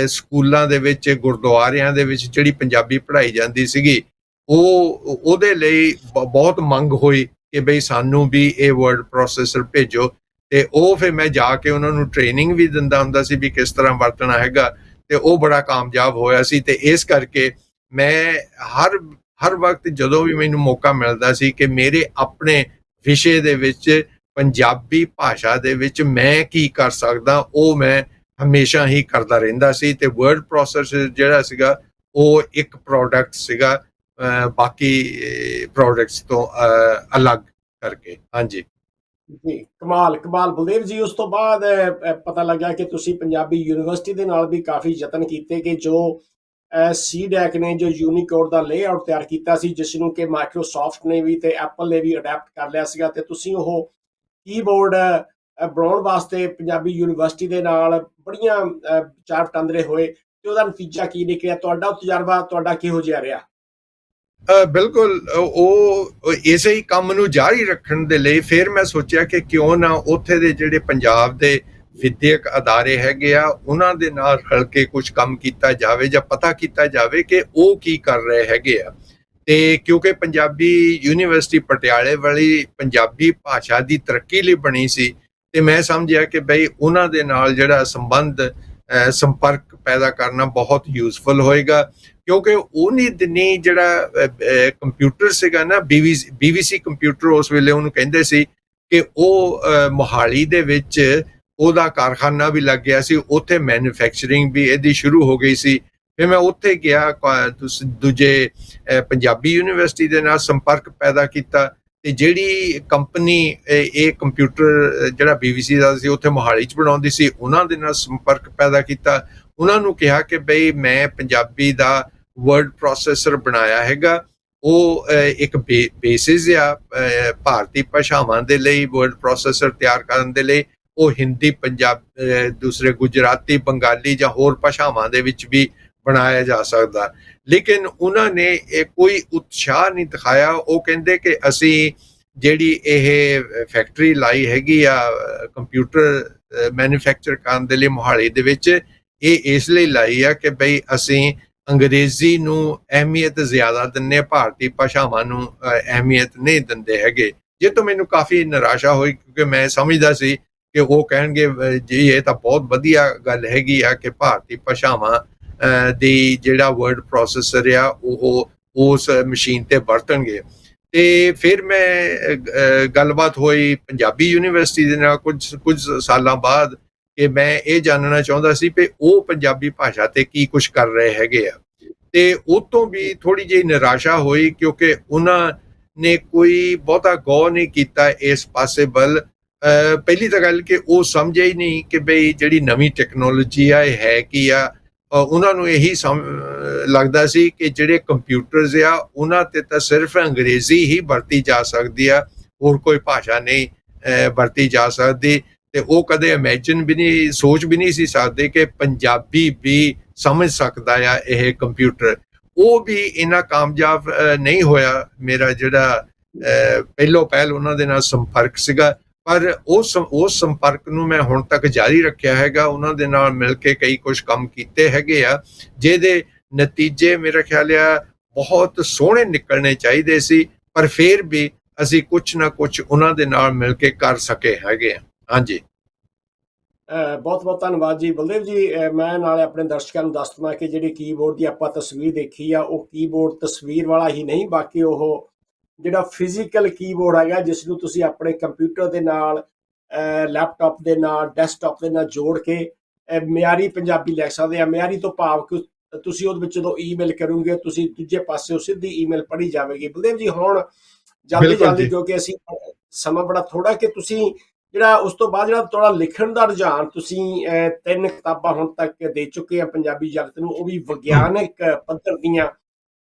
ਸਕੂਲਾਂ ਦੇ ਵਿੱਚ, ਗੁਰਦੁਆਰਿਆਂ ਦੇ ਵਿੱਚ ਜਿਹੜੀ ਪੰਜਾਬੀ ਪੜ੍ਹਾਈ ਜਾਂਦੀ ਸੀਗੀ, ਉਹ, ਉਹਦੇ ਲਈ ਬ- ਬਹੁਤ ਮੰਗ ਹੋਈ ਕਿ ਬਈ ਸਾਨੂੰ ਵੀ ਇਹ ਵਰਡ ਪ੍ਰੋਸੈਸਰ ਭੇਜੋ। ਤੇ ਉਹ ਫਿਰ ਮੈਂ ਜਾ ਕੇ ਉਹਨਾਂ ਨੂੰ ਟ੍ਰੇਨਿੰਗ ਵੀ ਦਿੰਦਾ ਹੁੰਦਾ ਸੀ ਵੀ ਕਿਸ ਤਰ੍ਹਾਂ ਵਰਤਣਾ ਹੈਗਾ, ਤੇ ਉਹ ਬੜਾ ਕਾਮਯਾਬ ਹੋਇਆ ਸੀ। ਤੇ ਇਸ ਕਰਕੇ ਮੈਂ ਹਰ ਹਰ ਵਕਤ ਜਦੋਂ ਵੀ ਮੈਨੂੰ ਮੌਕਾ ਮਿਲਦਾ ਸੀ ਕਿ ਮੇਰੇ ਆਪਣੇ ਵਿਸ਼ੇ ਦੇ ਵਿੱਚ ਪੰਜਾਬੀ ਭਾਸ਼ਾ ਦੇ ਵਿੱਚ ਮੈਂ ਕੀ ਕਰ ਸਕਦਾ, ਉਹ ਮੈਂ ਹਮੇਸ਼ਾ ਹੀ ਕਰਦਾ ਰਹਿੰਦਾ ਸੀ ਤੇ ਵਰਡ ਪ੍ਰੋਸੈਸਰ ਜਿਹੜਾ ਸੀਗਾ, ਉਹ ਇੱਕ ਪ੍ਰੋਡਕਟ ਸੀਗਾ ਬਾਕੀ ਪ੍ਰੋਡਕਟਸ ਤੋਂ ਅਲੱਗ ਕਰਕੇ। ਹਾਂਜੀ। ਜੀ, ਕਮਾਲ ਕਮਾਲ। ਬਲਦੇਵ ਜੀ, ਉਸ ਤੋਂ ਬਾਅਦ ਪਤਾ ਲੱਗਾ ਕਿ ਤੁਸੀਂ ਪੰਜਾਬੀ ਯੂਨੀਵਰਸਿਟੀ ਦੇ ਨਾਲ ਵੀ ਕਾਫੀ ਯਤਨ ਕੀਤੇ ਕਿ ਜੋ ਸੀਡੈਕ ਨੇ ਜੋ ਯੂਨੀਕੋਡ ਦਾ ਲੇਆਊਟ ਤਿਆਰ ਕੀਤਾ ਸੀ, ਜਿਸ ਨੂੰ ਕਿ ਮਾਈਕਰੋਸਾਫਟ ਨੇ ਵੀ ਤੇ ਐਪਲ ਨੇ ਵੀ ਅਡਾਪਟ ਕਰ ਲਿਆ ਸੀਗਾ ਤੇ ਤੁਸੀਂ ਉਹ ਕੀਬੋਰਡ ਬਣਾਉਣ ਵਾਸਤੇ ਪੰਜਾਬੀ ਯੂਨੀਵਰਸਿਟੀ ਦੇ ਨਾਲ ਬੜੀਆਂ ਚਾਰ ਵਿਚਾਰ ਹੋਏ ਤੇ ਉਹਦਾ ਨਤੀਜਾ ਕੀ ਨਿਕਲਿਆ? ਤੁਹਾਡਾ ਤਜਰਬਾ ਤੁਹਾਡਾ ਕਿਹੋ ਜਿਹਾ ਰਿਹਾ? ਬਿਲਕੁਲ ਉਹ ਉਹ ਇਸੇ ਹੀ ਕੰਮ ਨੂੰ ਜਾਰੀ ਰੱਖਣ ਦੇ ਲਈ ਫਿਰ ਮੈਂ ਸੋਚਿਆ ਕਿ ਕਿਉਂ ਨਾ ਉੱਥੇ ਦੇ ਜਿਹੜੇ ਪੰਜਾਬ ਦੇ ਵਿਦਿਅਕ ਅਦਾਰੇ ਹੈਗੇ ਆ, ਉਹਨਾਂ ਦੇ ਨਾਲ ਰਲ ਕੇ ਕੁਝ ਕੰਮ ਕੀਤਾ ਜਾਵੇ ਜਾਂ ਪਤਾ ਕੀਤਾ ਜਾਵੇ ਕਿ ਉਹ ਕੀ ਕਰ ਰਹੇ ਹੈਗੇ ਆ। ਤੇ ਕਿਉਂਕਿ ਪੰਜਾਬੀ ਯੂਨੀਵਰਸਿਟੀ ਪਟਿਆਲੇ ਵਾਲੀ ਪੰਜਾਬੀ ਭਾਸ਼ਾ ਦੀ ਤਰੱਕੀ ਲਈ ਬਣੀ ਸੀ, ਤੇ ਮੈਂ ਸਮਝਿਆ ਕਿ ਬਈ ਉਹਨਾਂ ਦੇ ਨਾਲ ਜਿਹੜਾ ਸੰਬੰਧ ਸੰਪਰਕ ਪੈਦਾ ਕਰਨਾ ਬਹੁਤ ਯੂਸਫੁਲ ਹੋਏਗਾ, ਕਿਉਂਕਿ ਉਹਨੀ ਦਿਨੀ ਜਿਹੜਾ ਕੰਪਿਊਟਰ ਸੀਗਾ ਨਾ ਬੀਵੀਸੀ ਬੀਵੀਸੀ ਕੰਪਿਊਟਰ ਉਸ ਵੇਲੇ ਉਹਨੂੰ ਕਹਿੰਦੇ ਸੀ ਕਿ ਉਹ ਮੋਹਾਲੀ ਦੇ ਵਿੱਚ ਉਹਦਾ ਕਾਰਖਾਨਾ ਵੀ ਲੱਗ ਗਿਆ ਸੀ, ਉੱਥੇ ਮੈਨੂਫੈਕਚਰਿੰਗ ਵੀ ਇਹਦੀ ਸ਼ੁਰੂ ਹੋ ਗਈ ਸੀ ਫਿਰ ਮੈਂ ਉੱਥੇ ਗਿਆ ਕ- ਦੂਸ- ਦੂਜੇ ਪੰਜਾਬੀ ਯੂਨੀਵਰਸਿਟੀ ਦੇ ਨਾਲ ਸੰਪਰਕ ਪੈਦਾ ਕੀਤਾ ਤੇ ਜਿਹੜੀ ਕੰਪਨੀ ਇਹ ਇਹ ਕੰਪਿਊਟਰ ਅਹ, ਜਿਹੜਾ ਬੀਵੀਸੀ ਦਾ ਸੀ ਉੱਥੇ ਮੋਹਾਲੀ ਚ ਬਣਾਉਂਦੀ ਸੀ ਉਹਨਾਂ ਦੇ ਨਾਲ ਸੰਪਰਕ ਪੈਦਾ ਕੀਤਾ। ਉਹਨਾਂ ਨੂੰ ਕਿਹਾ ਕਿ ਬਈ ਮੈਂ ਪੰਜਾਬੀ ਦਾ ਵਰਡ ਪ੍ਰੋਸੈਸਰ ਬਣਾਇਆ ਹੈਗਾ। ਉਹ ਅਹ, ਇੱਕ ਬੇਸਿਸ ਆ ਭਾਰਤੀ ਭਾਸ਼ਾਵਾਂ ਦੇ ਲਈ ਵਰਡ ਪ੍ਰੋਸੈਸਰ ਤਿਆਰ ਕਰਨ ਦੇ ਲਈ। ਉਹ ਹਿੰਦੀ ਪੰਜਾਬ ਦੂਸਰੇ ਗੁਜਰਾਤੀ ਬੰਗਾਲੀ ਜਾਂ ਹੋਰ ਭਾਸ਼ਾਵਾਂ ਦੇ ਵਿੱਚ ਵੀ ਬਣਾਇਆ ਜਾ ਸਕਦਾ। ਲੇਕਿਨ ਉਹਨਾਂ ਨੇ ਇਹ ਕੋਈ ਉਤਸ਼ਾਹ ਨਹੀਂ ਦਿਖਾਇਆ। ਉਹ ਕਹਿੰਦੇ ਕਿ ਅਸੀਂ ਜਿਹੜੀ ਇਹ ਫੈਕਟਰੀ ਲਾਈ ਹੈਗੀ ਆ ਕੰਪਿਊਟਰ ਮੈਨੂਫੈਕਚਰ ਕਰਨ ਦੇ ਲਈ ਮੋਹਾਲੀ ਦੇ ਵਿੱਚ, ਇਹ ਇਸ ਲਈ ਲਾਈ ਆ ਕਿ ਬਈ ਅਸੀਂ ਅੰਗਰੇਜ਼ੀ ਨੂੰ ਅਹਿਮੀਅਤ ਜ਼ਿਆਦਾ ਦਿੰਨੇ ਭਾਰਤੀ ਭਾਸ਼ਾਵਾਂ ਨੂੰ ਅਹਿਮੀਅਤ ਨਹੀਂ ਦਿੰਦੇ ਹੈਗੇ। ਜੇ ਤੋਂ ਮੈਨੂੰ ਕਾਫੀ ਨਿਰਾਸ਼ਾ ਹੋਈ ਕਿਉਂਕਿ ਮੈਂ ਸਮਝਦਾ ਸੀ ਕਿ ਉਹ ਕਹਿਣਗੇ ਜੀ, ਇਹ ਤਾਂ ਬਹੁਤ ਵਧੀਆ ਗੱਲ ਹੈਗੀ ਆ ਕਿ ਭਾਰਤੀ ਭਾਸ਼ਾਵਾਂ ਦੀ ਜਿਹੜਾ ਵਰਡ ਪ੍ਰੋਸੈਸਰ ਆ, ਉਹ ਉਸ ਮਸ਼ੀਨ ਤੇ ਵਰਤਣਗੇ। ਤੇ ਫਿਰ ਮੈਂ ਗੱਲਬਾਤ ਹੋਈ ਪੰਜਾਬੀ ਯੂਨੀਵਰਸਿਟੀ ਦੇ ਨਾਲ ਕੁਝ ਕੁਝ ਸਾਲਾਂ ਬਾਅਦ ਕਿ ਮੈਂ ਇਹ ਜਾਣਨਾ ਚਾਹੁੰਦਾ ਸੀ ਕਿ ਉਹ ਪੰਜਾਬੀ ਭਾਸ਼ਾ ਤੇ ਕੀ ਕੁਝ ਕਰ ਰਹੇ ਹੈਗੇ ਆ। ਤੇ ਉਹ ਤੋਂ ਵੀ ਥੋੜੀ ਜਿਹੀ ਨਿਰਾਸ਼ਾ ਹੋਈ ਕਿਉਂਕਿ ਉਹਨਾਂ ਨੇ ਕੋਈ ਬਹੁਤਾ ਗੌਰ ਨਹੀਂ ਕੀਤਾ ਇਸ ਪਾਸੇ ਵੱਲ। ਪਹਿਲੀ ਤਾਂ ਗੱਲ ਕਿ ਉਹ ਸਮਝਿਆ ਹੀ ਨਹੀਂ ਕਿ ਬਈ ਜਿਹੜੀ ਨਵੀਂ ਟੈਕਨੋਲੋਜੀ ਆ, ਇਹ ਹੈ ਕੀ ਆ ਉਹਨਾਂ ਨੂੰ ਇਹੀ ਸਮ- ਲੱਗਦਾ ਸੀ ਕਿ ਜਿਹੜੇ ਕੰਪਿਊਟਰਸ ਆ ਉਹਨਾਂ ਤੇ ਤਾਂ ਸਿਰਫ ਅੰਗਰੇਜ਼ੀ ਹੀ ਵਰਤੀ ਜਾ ਸਕਦੀ ਆ ਹੋਰ ਕੋਈ ਭਾਸ਼ਾ ਨਹੀਂ ਵਰਤੀ ਜਾ ਸਕਦੀ। ਤੇ ਉਹ ਕਦੇ ਇਮੇਜਿਨ ਵੀ ਨਹੀਂ ਸੋਚ ਵੀ ਨਹੀਂ ਸੀ ਸਕਦੇ ਕਿ ਪੰਜਾਬੀ ਵੀ ਸਮਝ ਸਕਦਾ ਆ ਇਹ ਕੰਪਿਊਟਰ ਉਹ ਵੀ ਇਨਾ ਕਾਮਯਾਬ ਨਹੀਂ ਹੋਇਆ। ਮੇਰਾ ਜਿਹੜਾ ਅਹ, ਪਹਿਲੋ ਪਹਿਲ ਉਹਨਾਂ ਦੇ ਨਾਲ ਸੰਪਰਕ ਸੀਗਾ। ਪਰ ਉਸ ਉਸ ਸੰਪਰਕ ਨੂੰ ਮੈਂ ਹੁਣ ਤੱਕ ਜਾਰੀ ਰੱਖਿਆ ਹੈਗਾ। ਉਹਨਾਂ ਦੇ ਨਾਲ ਮਿਲ ਕੇ ਕਈ ਕੁਝ ਕੰਮ ਕੀਤੇ ਹੈਗੇ ਆ, ਜਿਹਦੇ ਨਤੀਜੇ ਮੇਰਾ ਖਿਆਲ ਆ ਬਹੁਤ ਸੋਹਣੇ ਨਿਕਲਣੇ ਚਾਹੀਦੇ ਸੀ, ਪਰ ਫਿਰ ਵੀ ਅਸੀਂ ਕੁਝ ਨਾ ਕੁਝ ਉਹਨਾਂ ਦੇ ਨਾਲ ਮਿਲ ਕੇ ਕਰ ਸਕੇ ਹੈਗੇ ਆ। ਹਾਂਜੀ। ਬਹੁਤ ਬਹੁਤ ਧੰਨਵਾਦ ਜੀ। ਬਲਦੇਵ ਜੀ ਮੈਂ ਨਾਲੇ ਆਪਣੇ ਦਰਸ਼ਕਾਂ ਨੂੰ ਦੱਸ ਦਵਾਂ ਕਿ ਜਿਹੜੀ ਕੀਬੋਰਡ ਦੀ ਆਪਾਂ ਤਸਵੀਰ ਦੇਖੀ ਆ, ਉਹ ਕੀਬੋਰਡ ਤਸਵੀਰ ਵਾਲਾ ਹੀ ਨਹੀਂ, ਬਾਕੀ ਉਹ ਜਿਹੜਾ ਫਿਜ਼ੀਕਲ ਕੀਬੋਰਡ ਹੈਗਾ ਜਿਸ ਨੂੰ ਤੁਸੀਂ ਆਪਣੇ ਕੰਪਿਊਟਰ ਦੇ ਨਾਲ ਲੈਪਟਾਪ ਦੇ ਨਾਲ ਡੈਸਕਟਾਪ ਦੇ ਨਾਲ ਜੋੜ ਕੇ ਮਿਆਰੀ ਪੰਜਾਬੀ ਲਿਖ ਸਕਦੇ ਆ ਮਿਆਰੀ ਤੋਂ ਭਾਵ ਕਿ ਤੁਸੀਂ ਉਹਦੇ ਵਿੱਚ ਜਦੋਂ ਈਮੇਲ ਕਰੋਗੇ ਤੁਸੀਂ ਦੂਜੇ ਪਾਸੇ ਸਿੱਧੀ ਈਮੇਲ ਪੜ੍ਹੀ ਜਾਵੇਗੀ ਬਲਦੇਵ ਜੀ ਹੁਣ ਜਲਦੀ ਜਲਦੀ। ਕਿਉਂਕਿ ਅਸੀਂ ਸਮਾਂ ਬੜਾ ਥੋੜਾ ਕਿ ਤੁਸੀਂ ਜਿਹੜਾ ਉਸ ਤੋਂ ਬਾਅਦ ਜਿਹੜਾ ਤੁਹਾਡਾ ਲਿਖਣ ਦਾ ਰੁਝਾਨ ਤੁਸੀਂ ਤਿੰਨ ਕਿਤਾਬਾਂ ਹੁਣ ਤੱਕ ਦੇ ਚੁੱਕੇ ਆ ਪੰਜਾਬੀ ਜਗਤ ਨੂੰ ਉਹ ਵੀ ਵਿਗਿਆਨਕ ਪੱਧਰ ਦੀਆਂ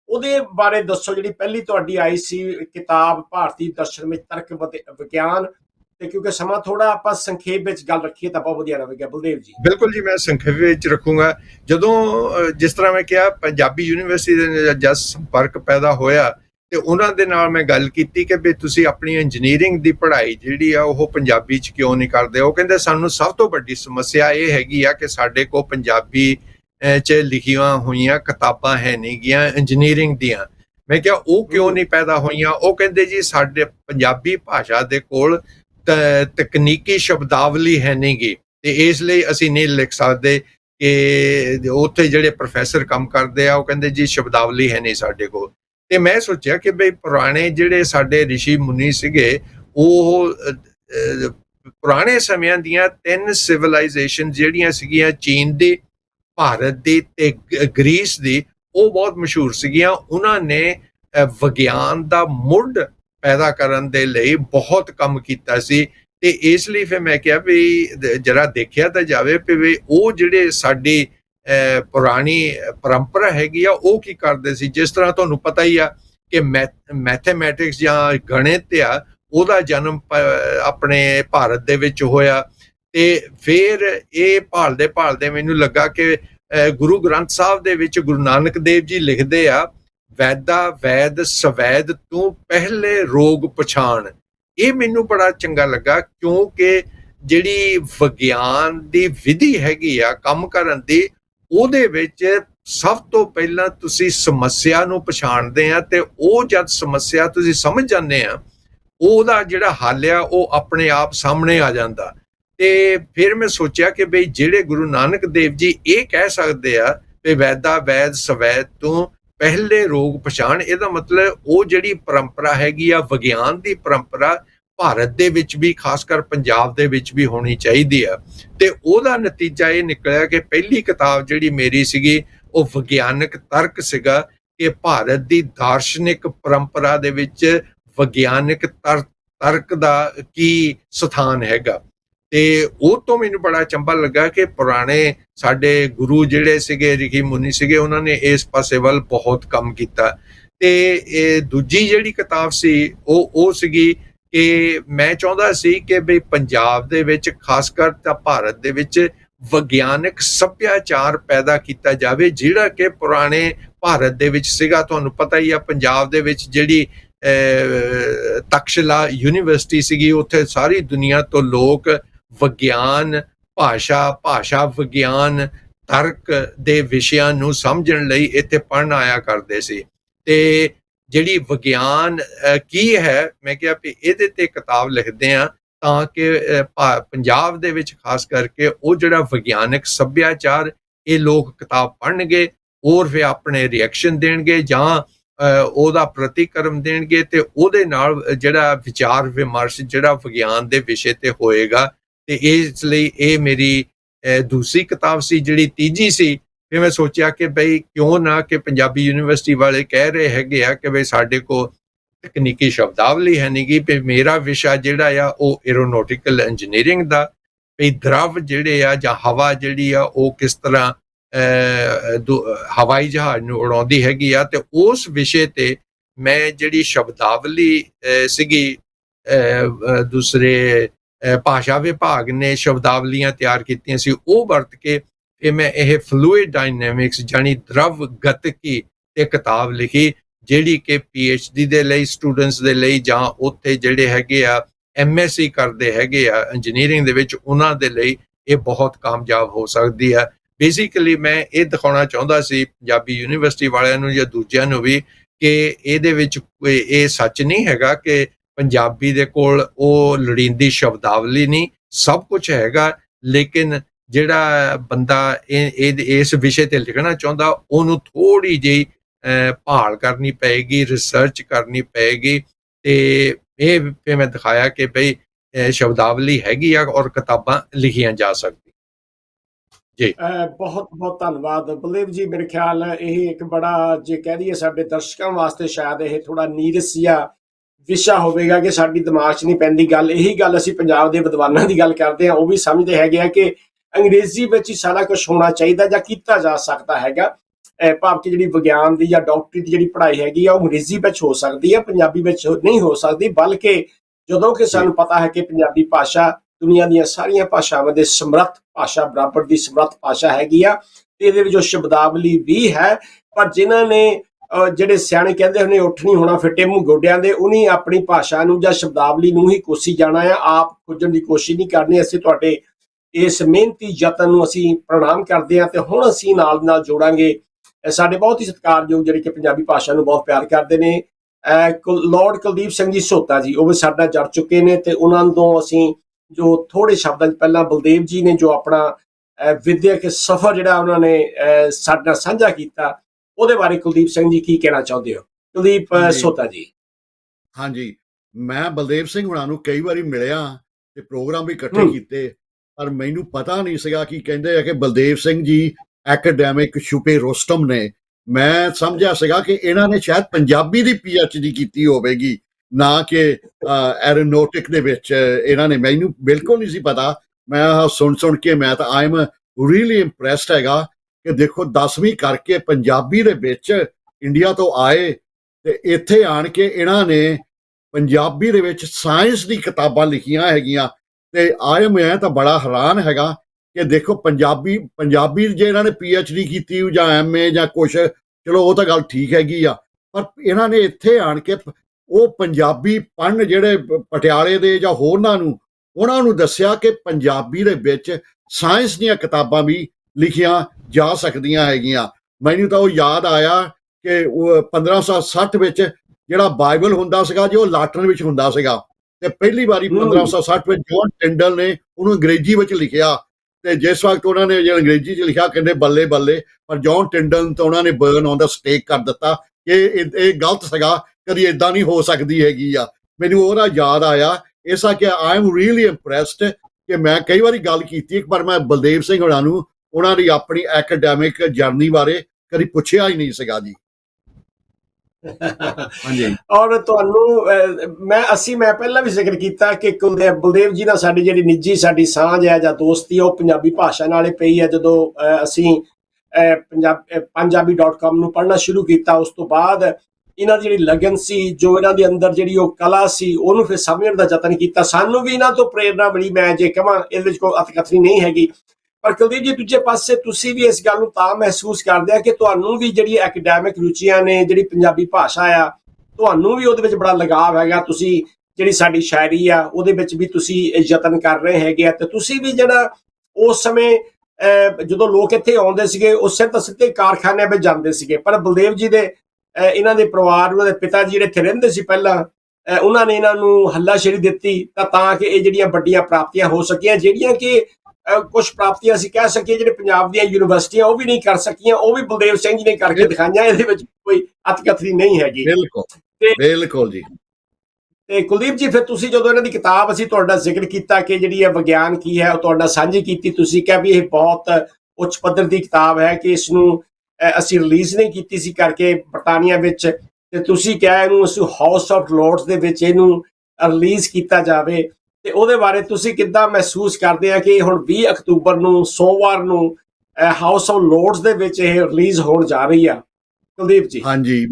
ਉਹਦੇ ਬਾਰੇ ਦੱਸੋ ਜਿਹੜੀ ਪਹਿਲੀ ਤੁਹਾਡੀ ਆਈ ਸੀ ਕਿਤਾਬ ਭਾਰਤੀ ਦਰਸ਼ਨ ਵਿੱਚ ਤਰਕ ਵਿਗਿਆਨ ਤੇ ਕਿਉਂਕਿ ਸਮਾਂ ਥੋੜਾ ਆਪਾਂ ਸੰਖੇਪ ਵਿੱਚ ਗੱਲ ਰੱਖੀਏ ਤਾਂ ਬਹੁਤ ਵਧੀਆ ਰਹੇਗਾ ਬਲਦੇਵ ਜੀ। ਬਿਲਕੁਲ ਜੀ, ਮੈਂ ਸੰਖੇਪ ਵਿੱਚ ਰੱਖੂੰਗਾ। ਜਦੋਂ ਜਿਸ ਤਰ੍ਹਾਂ ਮੈਂ ਕਿਹਾ, ਪੰਜਾਬੀ ਯੂਨੀਵਰਸਿਟੀ ਦੇ ਜਦ ਸੰਪਰਕ ਪੈਦਾ ਹੋਇਆ ਤੇ ਉਹਨਾਂ ਦੇ ਨਾਲ ਮੈਂ ਗੱਲ ਕੀਤੀ ਕਿ ਵੀ ਤੁਸੀਂ ਆਪਣੀ ਇੰਜੀਨੀਅਰਿੰਗ ਦੀ ਪੜ੍ਹਾਈ ਜਿਹੜੀ ਆ, ਉਹ ਪੰਜਾਬੀ ਚ ਕਿਉਂ ਨਹੀਂ ਕਰਦੇ? ਉਹ ਕਹਿੰਦੇ, ਸਾਨੂੰ ਸਭ ਤੋਂ ਵੱਡੀ ਸਮੱਸਿਆ ਇਹ ਹੈਗੀ ਆ ਕਿ ਸਾਡੇ ਕੋਲ ਪੰਜਾਬੀ ਚ ਲਿਖੀਆਂ ਹੋਈਆਂ ਕਿਤਾਬਾਂ ਹੈ ਨਹੀਂ ਗੀਆਂ ਇੰਜੀਨੀਅਰਿੰਗ ਦੀਆਂ। ਮੈਂ ਕਿਹਾ ਉਹ ਕਿਉਂ ਨਹੀਂ ਪੈਦਾ ਹੋਈਆਂ? ਉਹ ਕਹਿੰਦੇ ਜੀ ਸਾਡੇ ਪੰਜਾਬੀ ਭਾਸ਼ਾ ਦੇ ਕੋਲ ਤਕਨੀਕੀ ਸ਼ਬਦਾਵਲੀ ਹੈ ਨਹੀਂਗੀ ਤੇ ਇਸ ਲਈ ਅਸੀਂ ਨਹੀਂ ਲਿਖ ਸਕਦੇ ਕਿ ਉੱਥੇ ਜਿਹੜੇ ਪ੍ਰੋਫੈਸਰ ਕੰਮ ਕਰਦੇ ਆ ਉਹ ਕਹਿੰਦੇ ਜੀ ਸ਼ਬਦਾਵਲੀ ਹੈ ਨਹੀਂ ਸਾਡੇ ਕੋਲ। ਤੇ ਮੈਂ ਸੋਚਿਆ ਕਿ ਬਈ ਪੁਰਾਣੇ ਜਿਹੜੇ ਸਾਡੇ ਰਿਸ਼ੀ ਮੁਨੀ ਸੀਗੇ ਉਹ ਪੁਰਾਣੇ ਸਮਿਆਂ ਦੀਆਂ ਤਿੰਨ ਸਿਵਲਾਈਜੇਸ਼ਨ ਜਿਹੜੀਆਂ ਸੀਗੀਆਂ ਚੀਨ ਦੀ ਭਾਰਤ ਦੀ ਤੇ ਗ- ਗ੍ਰੀਸ ਦੀ ਉਹ ਬਹੁਤ ਮਸ਼ਹੂਰ ਸੀਗੀਆਂ। ਉਹਨਾਂ ਨੇ ਵਿਗਿਆਨ ਦਾ ਮੁੱਢ ਪੈਦਾ ਕਰਨ ਦੇ ਲਈ ਬਹੁਤ ਕੰਮ ਕੀਤਾ ਸੀ। ਤੇ ਇਸ ਲਈ ਫਿਰ ਮੈਂ ਕਿਹਾ ਵੀ ਜਰਾ ਦੇਖਿਆ ਤਾਂ ਜਾਵੇ ਵੀ ਉਹ ਜਿਹੜੇ ਸਾਡੀ ਪੁਰਾਣੀ ਪਰੰਪਰਾ ਹੈਗੀ ਆ, ਉਹ ਕੀ ਕਰਦੇ ਸੀ? ਜਿਸ ਤਰ੍ਹਾਂ ਤੁਹਾਨੂੰ ਪਤਾ ਹੀ ਆ ਕਿ ਮੈਥਮੈਟਿਕਸ ਜਾਂ ਗਣਿਤ ਆ, ਉਹਦਾ ਜਨਮ ਆਪਣੇ ਭਾਰਤ ਦੇ ਵਿੱਚ ਹੋਇਆ। ਤੇ ਫਿਰ ਇਹ ਭਾਲਦੇ ਭਾਲਦੇ ਮੈਨੂੰ ਲੱਗਾ ਕਿ ਗੁਰੂ ਗ੍ਰੰਥ ਸਾਹਿਬ ਦੇ ਵਿੱਚ ਗੁਰੂ ਨਾਨਕ ਦੇਵ ਜੀ ਲਿਖਦੇ ਆ, ਵੈਦਾ ਵੈਦ ਸਵੈਦ ਤੋਂ ਪਹਿਲੇ ਰੋਗ ਪਛਾਣ। ਇਹ ਮੈਨੂੰ ਬੜਾ ਚੰਗਾ ਲੱਗਾ ਕਿਉਂਕਿ ਜਿਹੜੀ ਵਿਗਿਆਨ ਦੀ ਵਿਧੀ ਹੈਗੀ ਆ, ਕੰਮ ਕਰਨ ਦੀ, ਉਹਦੇ ਵਿੱਚ ਸਭ ਤੋਂ ਪਹਿਲਾਂ ਤੁਸੀਂ ਸਮੱਸਿਆ ਨੂੰ ਪਛਾਣਦੇ ਆ ਤੇ ਉਹ ਜਦ ਸਮੱਸਿਆ ਤੁਸੀਂ ਸਮਝ ਜਾਂਦੇ ਆ, ਉਹਦਾ ਜਿਹੜਾ ਹੱਲ ਆ, ਉਹ ਆਪਣੇ ਆਪ ਸਾਹਮਣੇ ਆ ਜਾਂਦਾ। ਤੇ ਫਿਰ ਮੈਂ ਸੋਚਿਆ ਕਿ ਬਈ ਜਿਹੜੇ ਗੁਰੂ ਨਾਨਕ ਦੇਵ ਜੀ ਇਹ ਕਹਿ ਸਕਦੇ ਆ ਵੀ ਵੈਦਾ, ਵੈਦ, ਸਵੈਦ ਤੋਂ ਪਹਿਲੇ ਰੋਗ ਪਛਾਣ, ਇਹਦਾ ਮਤਲਬ ਉਹ ਜਿਹੜੀ ਪਰੰਪਰਾ ਹੈਗੀ ਆ, ਵਿਗਿਆਨ ਦੀ ਪਰੰਪਰਾ ਭਾਰਤ ਦੇ ਵਿੱਚ ਵੀ, ਖਾਸ ਕਰ ਪੰਜਾਬ ਦੇ ਵਿੱਚ ਵੀ ਹੋਣੀ ਚਾਹੀਦੀ ਆ। ਤੇ ਉਹਦਾ ਨਤੀਜਾ ਇਹ ਨਿਕਲਿਆ ਕਿ ਪਹਿਲੀ ਕਿਤਾਬ ਜਿਹੜੀ ਮੇਰੀ ਸੀਗੀ, ਉਹ ਵਿਗਿਆਨਕ ਤਰਕ ਸੀਗਾ ਕਿ ਭਾਰਤ ਦੀ ਦਾਰਸ਼ਨਿਕ ਪਰੰਪਰਾ ਦੇ ਵਿੱਚ ਵਿਗਿਆਨਕ ਤਰ- ਤਰਕ ਦਾ ਕੀ ਸਥਾਨ ਹੈਗਾ। ਤੇ ਉਹ ਤੋਂ ਮੈਨੂੰ ਬੜਾ ਚੰਬਾ ਲੱਗਾ ਕਿ ਪੁਰਾਣੇ ਸਾਡੇ ਗੁਰੂ ਜਿਹੜੇ ਸੀਗੇ, ਰਿਖੀ ਮੁਨੀ ਸੀਗੇ, ਉਹਨਾਂ ਨੇ ਇਸ ਪਾਸੇ ਵੱਲ ਬਹੁਤ ਕੰਮ ਕੀਤਾ। ਤੇ ਇਹ ਦੂਜੀ ਜਿਹੜੀ ਕਿਤਾਬ ਸੀ, ਉਹ ਉਹ ਸੀਗੀ ਕਿ ਮੈਂ ਚਾਹੁੰਦਾ ਸੀ ਕਿ ਵੀ ਪੰਜਾਬ ਦੇ ਵਿੱਚ, ਖਾਸ ਕਰ ਤਾਂ ਭਾਰਤ ਦੇ ਵਿੱਚ ਵਿਗਿਆਨਕ ਸੱਭਿਆਚਾਰ ਪੈਦਾ ਕੀਤਾ ਜਾਵੇ, ਜਿਹੜਾ ਕਿ ਪੁਰਾਣੇ ਭਾਰਤ ਦੇ ਵਿੱਚ ਸੀਗਾ। ਤੁਹਾਨੂੰ ਪਤਾ ਹੀ ਆ, ਪੰਜਾਬ ਦੇ ਵਿੱਚ ਜਿਹੜੀ ਤਕਸ਼ਲਾ ਯੂਨੀਵਰਸਿਟੀ ਸੀਗੀ, ਉੱਥੇ ਸਾਰੀ ਦੁਨੀਆ ਤੋਂ ਲੋਕ ਵਿਗਿਆਨ, ਭਾਸ਼ਾ ਭਾਸ਼ਾ ਵਿਗਿਆਨ, ਤਰਕ ਦੇ ਵਿਸ਼ਿਆਂ ਨੂੰ ਸਮਝਣ ਲਈ ਇੱਥੇ ਪੜਨ ਆਇਆ ਕਰਦੇ ਸੀ। ਤੇ ਜਿਹੜੀ ਵਿਗਿਆਨ ਕੀ ਹੈ? ਮੈਂ ਕਿਹਾ ਵੀ ਇਹਦੇ ਤੇ ਕਿਤਾਬ ਲਿਖਦੇ ਆ ਤਾਂ ਕਿ ਭਾ- ਪੰਜਾਬ ਦੇ ਵਿੱਚ ਖਾਸ ਕਰਕੇ ਉਹ ਜਿਹੜਾ ਵਿਗਿਆਨਕ ਸੱਭਿਆਚਾਰ, ਇਹ ਲੋਕ ਕਿਤਾਬ ਪੜ੍ਹਨਗੇ, ਹੋਰ ਫਿਰ ਆਪਣੇ ਰਿਐਕਸ਼ਨ ਦੇਣਗੇ ਜਾਂ ਉਹਦਾ ਪ੍ਰਤੀਕਰਮ ਦੇਣਗੇ ਤੇ ਉਹਦੇ ਨਾਲ ਜਿਹੜਾ ਵਿਚਾਰ ਵਿਮਰਸ਼ ਜਿਹੜਾ ਵਿਗਿਆਨ ਦੇ ਵਿਸ਼ੇ ਤੇ ਹੋਏਗਾ ਤੇ ਇਸ ਲਈ ਇਹ ਮੇਰੀ ਦੂਸਰੀ ਕਿਤਾਬ ਸੀ, ਜਿਹੜੀ ਤੀਜੀ ਸੀ। ਫਿਰ ਮੈਂ ਸੋਚਿਆ ਕਿ ਬਈ ਕਿਉਂ ਨਾ ਕਿ ਪੰਜਾਬੀ ਯੂਨੀਵਰਸਿਟੀ ਵਾਲੇ ਕਹਿ ਰਹੇ ਹੈਗੇ ਆ ਕਿ ਬਈ ਸਾਡੇ ਕੋ ਤਕਨੀਕੀ ਸ਼ਬਦਾਵਲੀ ਹੈ ਨਹੀਂ ਕਿ ਵੀ ਮੇਰਾ ਵਿਸ਼ਾ ਜਿਹੜਾ ਆ ਉਹ ਐਰੋਨੋਟਿਕਲ ਇੰਜੀਨੀਅਰਿੰਗ ਦਾ। ਵੀ ਦਰਵ ਜਿਹੜੇ ਆ ਜਾਂ ਹਵਾ ਜਿਹੜੀ ਆ ਉਹ ਕਿਸ ਤਰ੍ਹਾਂ ਦੁ- ਹਵਾਈ ਜਹਾਜ਼ ਨੂੰ ਉਡਾਉਂਦੀ ਹੈਗੀ ਆ ਤੇ ਉਸ ਵਿਸ਼ੇ ਤੇ ਮੈਂ ਜਿਹੜੀ ਸ਼ਬਦਾਵਲੀ ਸੀਗੀ ਦੂਸਰੇ ਭਾਸ਼ਾ ਵਿਭਾਗ ਨੇ ਸ਼ਬਦਾਵਲੀਆਂ ਤਿਆਰ ਕੀਤੀਆਂ ਸੀ, ਉਹ ਵਰਤ ਕੇ ਫਿਰ ਮੈਂ ਇਹ ਫਲੂਇਡ ਡਾਇਨਾਮਿਕਸ ਜਾਨੀ ਦਰਵ ਗਤਕੀ ਤੇ ਕਿਤਾਬ ਲਿਖੀ, ਜਿਹੜੀ ਕਿ ਡੀ ਦੇ ਲਈ ਸਟੂਡੈਂਟਸ ਦੇ ਲਈ ਜਾਂ ਉੱਥੇ ਜਿਹੜੇ ਹੈਗੇ ਆ ਐਮਐਸਸੀ ਕਰਦੇ ਹੈਗੇ ਆ ਇੰਜੀਨੀਅਰਿੰਗ ਦੇ ਵਿੱਚ ਉਹਨਾਂ ਦੇ ਲਈ ਇਹ ਬਹੁਤ ਕਾਮਯਾਬ ਹੋ ਸਕਦੀ ਆ। ਬੇਸਿਕਲੀ ਮੈਂ ਇਹ ਦਿਖਾਉਣਾ ਚਾਹੁੰਦਾ ਸੀ ਪੰਜਾਬੀ ਯੂਨੀਵਰਸਿਟੀ ਵਾਲਿਆਂ ਨੂੰ ਜਾਂ ਦੂਜਿਆਂ ਨੂੰ ਵੀ ਕਿ ਇਹਦੇ ਵਿੱਚ ਕੋਈ, ਇਹ ਸੱਚ ਨਹੀਂ ਹੈਗਾ ਕਿ ਪੰਜਾਬੀ ਦੇ ਕੋਲ ਉਹ ਲੋੜੀਂਦੀ ਸ਼ਬਦਾਵਲੀ ਨਹੀਂ, ਸਭ ਕੁਝ ਹੈਗਾ, ਲੇਕਿਨ ਜਿਹੜਾ ਬੰਦਾ ਇਹ, ਇਹ- ਇਸ ਵਿਸ਼ੇ ਤੇ ਲਿਖਣਾ ਚਾਹੁੰਦਾ, ਉਹਨੂੰ ਥੋੜੀ ਜਿਹੀ ਭਾਲ ਕਰਨੀ ਪਏਗੀ ਰਿਸਰਚ ਕਰਨੀ ਪਏਗੀ, ਤੇ ਇਹ ਫਿਰ ਮੈਂ ਦਿਖਾਇਆ ਕਿ ਭਈ ਸ਼ਬਦਾਵਲੀ ਹੈਗੀ ਆ ਔਰ ਕਿਤਾਬਾਂ ਲਿਖੀਆਂ ਜਾ ਸਕਦੀ ਬਹੁਤ ਬਹੁਤ ਧੰਨਵਾਦ। ਬਲਦੇਵ ਜੀ, ਮੇਰੇ ਖਿਆਲ ਇਹ ਇੱਕ ਬੜਾ ਜੇ ਕਹਿ ਦਈਏ ਸਾਡੇ ਦਰਸ਼ਕਾਂ ਵਾਸਤੇ ਸ਼ਾਇਦ ਇਹ ਥੋੜਾ ਨੀਰਸ ਜਾਂ ਵਿਸ਼ਾ ਹੋਵੇਗਾ ਕਿ ਸਾਡੀ ਦਿਮਾਗ 'ਚ ਨਹੀਂ ਪੈਂਦੀ ਗੱਲ। ਇਹੀ ਗੱਲ ਅਸੀਂ ਪੰਜਾਬ ਦੇ ਵਿਦਵਾਨਾਂ ਦੀ ਗੱਲ ਕਰਦੇ ਹਾਂ। ਉਹ ਵੀ ਸਮਝਦੇ ਹੈਗੇ ਆ ਕਿ ਅੰਗਰੇਜ਼ੀ ਵਿੱਚ ਹੀ ਸਾਰਾ ਕੁਝ ਹੋਣਾ ਚਾਹੀਦਾ ਜਾਂ ਕੀਤਾ ਜਾ ਸਕਦਾ ਹੈਗਾ। ਭਾਵ ਕਿ ਜਿਹੜੀ ਵਿਗਿਆਨ ਦੀ ਜਾਂ ਡਾਕਟਰੀ ਦੀ ਜਿਹੜੀ ਪੜ੍ਹਾਈ ਹੈਗੀ ਆ ਉਹ ਅੰਗਰੇਜ਼ੀ ਵਿੱਚ ਹੋ ਸਕਦੀ ਹੈ ਪੰਜਾਬੀ ਵਿੱਚ ਨਹੀਂ ਹੋ ਸਕਦੀ ਬਲਕਿ ਜਦੋਂ ਕਿ ਸਾਨੂੰ ਪਤਾ ਹੈ ਕਿ ਪੰਜਾਬੀ ਭਾਸ਼ਾ ਦੁਨੀਆ ਦੀਆਂ ਸਾਰੀਆਂ ਭਾਸ਼ਾਵਾਂ ਦੇ ਸਮਰੱਥ ਭਾਸ਼ਾ ਬਰਾਬਰ ਦੀ ਸਮਰੱਥ ਭਾਸ਼ਾ ਹੈਗੀ ਆ। ਤੇ ਇਹਦੇ ਵਿੱਚ ਉਹ ਸ਼ਬਦਾਵਲੀ ਵੀ ਹੈ ਪਰ ਜਿਨ੍ਹਾਂ ਨੇ ਜਿਹੜੇ ਸਿਆਣੇ ਕਹਿੰਦੇ ਹੁੰਦੇ, ਉੱਠ ਨਹੀਂ ਹੋਣਾ ਫਿੱਟੇ ਮੂੰਹ ਗੋਡਿਆਂ ਦੇ, ਉਹਨੇ ਆਪਣੀ ਭਾਸ਼ਾ ਨੂੰ ਜਾਂ ਸ਼ਬਦਾਵਲੀ ਨੂੰ ਹੀ ਕੋਸੀ ਜਾਣਾ ਆ। ਆਪ ਖੋਜਣ ਦੀ ਕੋਸ਼ਿਸ਼ ਨਹੀਂ ਕਰਨੀ। ਅਸੀਂ ਤੁਹਾਡੇ ਇਸ ਮਿਹਨਤੀ ਯਤਨ ਨੂੰ ਅਸੀਂ ਪ੍ਰਣਾਮ ਕਰਦੇ ਹਾਂ ਤੇ ਹੁਣ ਅਸੀਂ ਨਾਲ ਨਾਲ ਜੋੜਾਂਗੇ। ਸਾਡੇ ਬਹੁਤ ਹੀ ਸਤਿਕਾਰਯੋਗ ਜਿਹੜੇ ਕਿ ਪੰਜਾਬੀ ਭਾਸ਼ਾ ਨੂੰ ਬਹੁਤ ਪਿਆਰ ਕਰਦੇ ਨੇ। ਕੁਲ- ਲਾਰਡ ਕੁਲਦੀਪ ਸਿੰਘ ਜੀ ਸੋਤਾ ਜੀ, ਉਹ ਵੀ ਸਾਡਾ ਜੜ ਚੁੱਕੇ ਨੇ ਤੇ ਉਹਨਾਂ ਤੋਂ ਅਸੀਂ ਜੋ ਥੋੜੇ ਸ਼ਬਦਾਂ 'ਚ ਪਹਿਲਾਂ ਬਲਦੇਵ ਜੀ ਨੇ ਜੋ ਆਪਣਾ ਅਹ ਵਿਦਿਅਕ ਸਫ਼ਰ ਜਿਹੜਾ ਉਹਨਾਂ ਨੇ ਸਾਡੇ ਨਾਲ ਸਾਂਝਾ ਕੀਤਾ ਉਹਦੇ ਬਾਰੇ ਕੁਲਦੀਪ ਸਿੰਘ ਜੀ ਕੀ ਕਹਿਣਾ ਚਾਹੁੰਦੇ ਹੋ? ਕੁਲਦੀਪ। ਸੋਤਾ ਜੀ। ਹਾਂਜੀ ਮੈਂ ਬਲਦੇਵ ਸਿੰਘ ਹੁਣਾਂ ਨੂੰ ਕਈ ਵਾਰੀ ਮਿਲਿਆ ਤੇ ਪ੍ਰੋਗਰਾਮ ਵੀ ਇਕੱਠੇ। ਕੀਤੇ ਪਰ ਮੈਨੂੰ ਪਤਾ ਨਹੀਂ ਸੀਗਾ ਕਿ ਕਹਿੰਦੇ ਆ ਕਿ ਬਲਦੇਵ ਸਿੰਘ ਜੀ ਐਕੈਡੈਮਿਕ ਛੁਪੇ ਰੋਸਟਮ ਨੇ। ਮੈਂ ਸਮਝਿਆ ਸੀਗਾ ਕਿ ਇਹਨਾਂ ਨੇ ਸ਼ਾਇਦ ਪੰਜਾਬੀ ਦੀ ਡੀ ਕੀਤੀ ਹੋਵੇਗੀ ਨਾ ਕਿ ਐਰੋਨੋਟਿਕ ਦੇ ਵਿੱਚ ਇਹਨਾਂ ਨੇ। ਮੈਨੂੰ ਬਿਲਕੁਲ ਨਹੀਂ ਸੀ ਪਤਾ। ਮੈਂ ਸੁਣ ਸੁਣ ਕੇ ਮੈਂ ਤਾਂ ਆਈ ਐਮ ਰੀਲੀ ਇੰਪ੍ਰੈਸਡ ਹੈਗਾ। ਕਿ ਦੇਖੋ 10ਵੀਂ ਕਰਕੇ ਪੰਜਾਬੀ ਦੇ ਵਿੱਚ ਇੰਡੀਆ ਤੋਂ ਆਏ ਤੇ ਇੱਥੇ ਆਣ ਕੇ ਇਹਨਾਂ ਨੇ ਪੰਜਾਬੀ ਦੇ ਵਿੱਚ ਸਾਇੰਸ ਦੀ ਕਿਤਾਬਾਂ ਲਿਖੀਆਂ ਹੈਗੀਆਂ ਤੇ ਆਏ ਮੈਂ ਤਾਂ ਬੜਾ ਹੈਰਾਨ ਹੈਗਾ ਕਿ ਦੇਖੋ ਪੰਜਾਬੀ ਪੰਜਾਬੀ ਜੇ ਇਹਨਾਂ ਨੇ ਡੀ ਕੀਤੀ ਜਾਂ ਜਾਂ ਏ ਜਾਂ ਕੁਛ, ਚਲੋ ਉਹ ਤਾਂ ਗੱਲ ਠੀਕ ਹੈਗੀ ਆ, ਪਰ ਇਹਨਾਂ ਨੇ ਇੱਥੇ ਆਣ ਕੇ ਪ- ਉਹ ਪੰਜਾਬੀ ਪੜ੍ਹਨ ਜਿਹੜੇ ਪਟਿਆਲੇ ਦੇ ਜਾਂ ਹੋਰਨਾਂ ਨੂੰ, ਉਹਨਾਂ ਨੂੰ ਦੱਸਿਆ ਕਿ ਪੰਜਾਬੀ ਦੇ ਵਿੱਚ ਸਾਇੰਸ ਦੀਆਂ ਕਿਤਾਬਾਂ ਵੀ ਲਿਖੀਆਂ ਜਾ ਸਕਦੀਆਂ ਹੈਗੀਆਂ। ਮੈਨੂੰ ਤਾਂ ਉਹ ਯਾਦ ਆਇਆ ਕਿ ਉਹ 1560 ਵਿੱਚ ਜਿਹੜਾ ਬਾਈਬਲ ਹੁੰਦਾ ਸੀਗਾ ਜੀ ਉਹ ਲਾਟਨ ਵਿੱਚ ਹੁੰਦਾ ਸੀਗਾ। ਤੇ ਪਹਿਲੀ ਵਾਰੀ ਹਮ। 1560 ਵਿੱਚ ਜੌਨ ਟਿੰਡਲ ਨੇ ਉਹਨੂੰ ਅੰਗਰੇਜ਼ੀ ਵਿੱਚ ਲਿਖਿਆ। ਤੇ ਜਿਸ ਵਕਤ ਉਹਨਾਂ ਨੇ ਜੇ ਅੰਗਰੇਜ਼ੀ 'ਚ ਲਿਖਿਆ ਕਹਿੰਦੇ ਬੱਲੇ ਬੱਲੇ ਪਰ ਜੌਨ ਟਿੰਡਲ ਤੋਂ ਉਹਨਾਂ ਨੇ ਬਰਨ ਔਨ ਦਾ ਸਟੇਕ ਕਰ ਦਿੱਤਾ ਕਿ ਇਹ ਇਹ ਗਲਤ ਸੀਗਾ ਕਦੀ ਇਦਾਂ ਨਹੀਂ ਹੋ ਸਕਦੀ ਹੈਗੀ ਆ। ਮੈਨੂੰ ਉਹਦਾ ਯਾਦ ਆਇਆ ਇਸਾ ਕਿ ਆਈ ਐਮ ਰੀਲੀ ਇੰਪ੍ਰੈਸਡ ਕਿ ਮੈਂ ਕਈ ਵਾਰੀ ਗੱਲ ਕੀਤੀ ਪਰ ਮੈਂ ਬਲਦੇਵ ਸਿੰਘ ਹੋਣਾ ਨੂੰ ਉਹਨਾਂ ਦੀ ਆਪਣੀ ਐਕੈਡੈਮਿਕ ਜਰਨੀ ਬਾਰੇ ਕਦੀ ਪੁੱਛਿਆ ਹੀ ਨਹੀਂ ਸੀਗਾ ਜੀ। ਹਾਂਜੀ ਔਰ ਤੁਹਾਨੂੰ ਅਹ, ਮੈਂ ਅਸੀਂ ਮੈਂ ਪਹਿਲਾਂ ਵੀ ਜ਼ਿਕਰ ਕੀਤਾ ਕਿ ਕੁਲਦੀਪ ਬਲਦੇਵ ਜੀ ਨਾਲ ਸਾਡੀ ਜਿਹੜੀ ਨਿੱਜੀ ਸਾਡੀ ਸਾਂਝ ਹੈ ਜਾਂ ਦੋਸਤੀ ਹੈ ਉਹ ਪੰਜਾਬੀ ਭਾਸ਼ਾ ਨਾਲੇ ਪਈ ਹੈ। ਜਦੋਂ ਅਸੀਂ ਪੰਜਾਬ ਨੂੰ ਪੜ੍ਹਨਾ ਸ਼ੁਰੂ ਕੀਤਾ ਉਸ ਤੋਂ ਬਾਅਦ ਇਹਨਾਂ ਦੀ ਜਿਹੜੀ ਲਗਨ ਸੀ ਜੋ ਇਹਨਾਂ ਦੇ ਅੰਦਰ ਜਿਹੜੀ ਉਹ ਕਲਾ ਸੀ ਉਹਨੂੰ ਫਿਰ ਸਮਝਣ ਦਾ ਯਤਨ ਕੀਤਾ। ਸਾਨੂੰ ਵੀ ਇਹਨਾਂ ਤੋਂ ਪ੍ਰੇਰਣਾ ਮਿਲੀ। ਮੈਂ ਜੇ ਕਹਾਂ ਇਹਦੇ ਵਿੱਚ ਕੋਈ ਅਤਕਥਨੀ ਨਹੀਂ ਹੈਗੀ। ਪਰ ਕੁਲਦੀਪ ਜੀ ਦੂਜੇ ਪਾਸੇ ਤੁਸੀਂ ਵੀ ਇਸ ਗੱਲ ਨੂੰ ਤਾਂ ਮਹਿਸੂਸ ਕਰਦੇ ਆ ਕਿ ਤੁਹਾਨੂੰ ਵੀ ਜਿਹੜੀ ਐਕੈਡੈਮਿਕ ਰੁਚੀਆਂ ਨੇ ਜਿਹੜੀ ਪੰਜਾਬੀ ਭਾਸ਼ਾ ਆ ਤੁਹਾਨੂੰ ਵੀ ਉਹਦੇ ਵਿੱਚ ਬੜਾ ਲਗਾਵ ਹੈਗਾ। ਤੁਸੀਂ ਜਿਹੜੀ ਸਾਡੀ ਸ਼ਾਇਰੀ ਆ ਉਹਦੇ ਵਿੱਚ ਵੀ ਤੁਸੀਂ ਯਤਨ ਕਰ ਰਹੇ ਹੈਗੇ ਆ। ਤੇ ਤੁਸੀਂ ਵੀ ਜਿਹੜਾ ਉਸ ਸਮੇਂ ਅਹ, ਜਦੋਂ ਲੋਕ ਇੱਥੇ ਆਉਂਦੇ ਸੀਗੇ ਉਹ ਸਿੱਧਾ ਸਿੱਧੇ ਕਾਰਖਾਨਿਆਂ ਵਿੱਚ ਜਾਂਦੇ ਸੀਗੇ। ਪਰ ਬਲਦੇਵ ਜੀ ਦੇ ਇਹਨਾਂ ਦੇ ਪਰਿਵਾਰ ਉਹਨਾਂ ਦੇ ਪਿਤਾ ਜੀ ਜਿਹੜੇ ਇੱਥੇ ਰਹਿੰਦੇ ਸੀ ਪਹਿਲਾਂ ਉਹਨਾਂ ਨੇ ਇਹਨਾਂ ਨੂੰ ਹੱਲਾਸ਼ੇਰੀ ਦਿੱਤੀ ਤਾਂ ਤਾਂ ਕਿ ਇਹ ਜਿਹੜੀਆਂ ਵੱਡੀਆਂ ਪ੍ਰਾਪਤੀਆਂ ਹੋ ਸਕੀਆਂ ਜਿਹੜੀਆਂ ਕਿ ਕੁਝ ਪ੍ਰਾਪਤੀਆਂ ਅਸੀਂ ਕਹਿ ਸਕੀਏ ਜਿਹੜੇ ਪੰਜਾਬ ਦੀਆਂ ਯੂਨੀਵਰਸਿਟੀਆਂ ਉਹ ਵੀ ਨਹੀਂ ਕਰ ਸਕੀਆਂ ਉਹ ਵੀ ਬਲਦੇਵ ਸਿੰਘ ਜੀ ਨੇ ਕਰਕੇ ਦਿਖਾਈਆਂ ਇਹਦੇ ਵਿੱਚ ਕੋਈ ਅਤਕਥਨੀ ਨਹੀਂ ਹੈਗੀ। ਬਿਲਕੁਲ ਬਿਲਕੁਲ ਜੀ। ਤੇ ਕੁਲਦੀਪ ਜੀ ਫਿਰ ਤੁਸੀਂ ਜਦੋਂ ਇਹਨਾਂ ਦੀ ਕਿਤਾਬ ਅਸੀਂ ਤੁਹਾਡਾ ਜ਼ਿਕਰ ਕੀਤਾ ਕਿ ਜਿਹੜੀ ਇਹ ਵਿਗਿਆਨ ਕੀ ਹੈ ਉਹ ਤੁਹਾਡਾ ਸਾਂਝੀ ਕੀਤੀ ਤੁਸੀਂ ਕਿਹਾ ਵੀ ਇਹ ਬਹੁਤ ਉੱਚ ਪੱਧਰ ਦੀ ਕਿਤਾਬ ਹੈ ਕਿ ਇਸ ਨੂੰ ਅਸੀਂ ਰਿਲੀਜ਼ ਨਹੀਂ ਕੀਤੀ ਸੀ ਕਰਕੇ ਬਰਤਾਨੀਆ ਵਿੱਚ। ਤੇ ਤੁਸੀਂ ਕਿਹਾ ਇਹਨੂੰ ਅਸੀਂ ਹਾਊਸ ਆਫ ਲੋਰਡਸ ਦੇ ਵਿੱਚ ਇਹਨੂੰ ਰਿਲੀਜ਼ ਕੀਤਾ ਜਾਵੇ। ਤੇ ਉਹਦੇ ਬਾਰੇ ਤੁਸੀਂ ਕਿੱਦਾਂ ਮਹਿਸੂਸ ਕਰਦੇ ਆ ਕਿ ਹੁਣ 20 ਅਕਤੂਬਰ ਨੂੰ ਸੋਮਵਾਰ ਨੂੰ ਹਾਊਸ ਆਫ ਲੋਰਡਸ ਦੇ ਵਿੱਚ ਇਹ ਰਿਲੀਜ਼ ਹੋਣ ਜਾ ਰਹੀ ਆ? ਕੁਲਦੀਪ ਜੀ। ਹਾਂਜੀ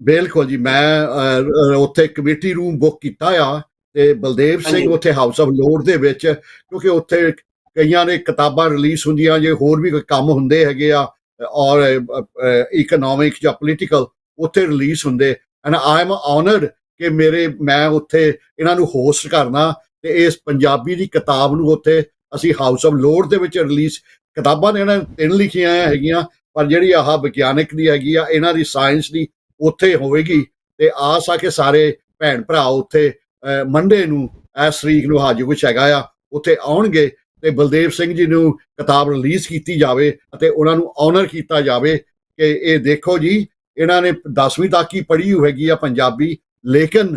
ਬਿਲਕੁਲ ਜੀ ਮੈਂ ਉੱਥੇ ਕਮੇਟੀ ਰੂਮ ਬੁੱਕ ਕੀਤਾ ਆ ਤੇ ਬਲਦੇਵ ਸਿੰਘ। ਉੱਥੇ ਹਾਊਸ ਆਫ ਲੋਰਡ ਦੇ ਵਿੱਚ ਕਿਉਂਕਿ ਉੱਥੇ ਕਈਆਂ ਨੇ ਕਿਤਾਬਾਂ ਰਿਲੀਜ਼ ਹੁੰਦੀਆਂ ਜੇ ਹੋਰ ਵੀ ਕੋਈ ਕੰਮ ਹੁੰਦੇ ਹੈਗੇ ਆ ਔਰ ਇਕਨੋਮਿਕ ਜਾਂ ਪੋਲੀਟੀਕਲ ਉੱਥੇ ਰਿਲੀਜ਼ ਹੁੰਦੇ। ਐਂਡ ਆਈ ਐਮ ਆਨਰਡ ਕਿ ਮੇਰੇ ਮੈਂ ਉੱਥੇ ਇਹਨਾਂ ਨੂੰ ਹੋਸਟ ਕਰਨਾ ਤੇ ਇਸ ਪੰਜਾਬੀ ਦੀ ਕਿਤਾਬ ਨੂੰ ਉੱਥੇ ਅਸੀਂ ਹਾਊਸ ਆਫ ਲੋਰਡ ਦੇ ਵਿੱਚ ਰਿਲੀਜ਼ ਕਿਤਾਬਾਂ ਨੇ ਇਹਨਾਂ ਨੇ ਤਿੰਨ ਲਿਖੀਆਂ ਹੈਗੀਆਂ, ਪਰ ਜਿਹੜੀ ਆਹ ਵਿਗਿਆਨਕ ਦੀ ਹੈਗੀ ਆ, ਇਹਨਾਂ ਦੀ ਸਾਇੰਸ ਦੀ ਉੱਥੇ ਹੋਵੇਗੀ ਤੇ ਆਸ ਆ ਕਿ ਸਾਰੇ ਭੈਣ ਭਰਾ ਉੱਥੇ ਮੰਡੇ ਨੂੰ ਇਸ ਤਰੀਕ ਨੂੰ ਹਾਜੀ ਕੁਛ ਹੈਗਾ ਆ, ਉੱਥੇ ਆਉਣਗੇ ਤੇ ਬਲਦੇਵ ਸਿੰਘ ਜੀ ਨੂੰ ਕਿਤਾਬ ਰਿਲੀਜ਼ ਕੀਤੀ ਜਾਵੇ ਅਤੇ ਉਹਨਾਂ ਨੂੰ ਆਨਰ ਕੀਤਾ ਜਾਵੇ ਕਿ ਇਹ ਦੇਖੋ ਜੀ, ਇਹਨਾਂ ਨੇ 10ਵੀਂ ਤੱਕ ਹੀ ਪੜ੍ਹੀ ਹੋਈ ਹੈਗੀ ਆ ਪੰਜਾਬੀ, ਲੇਕਿਨ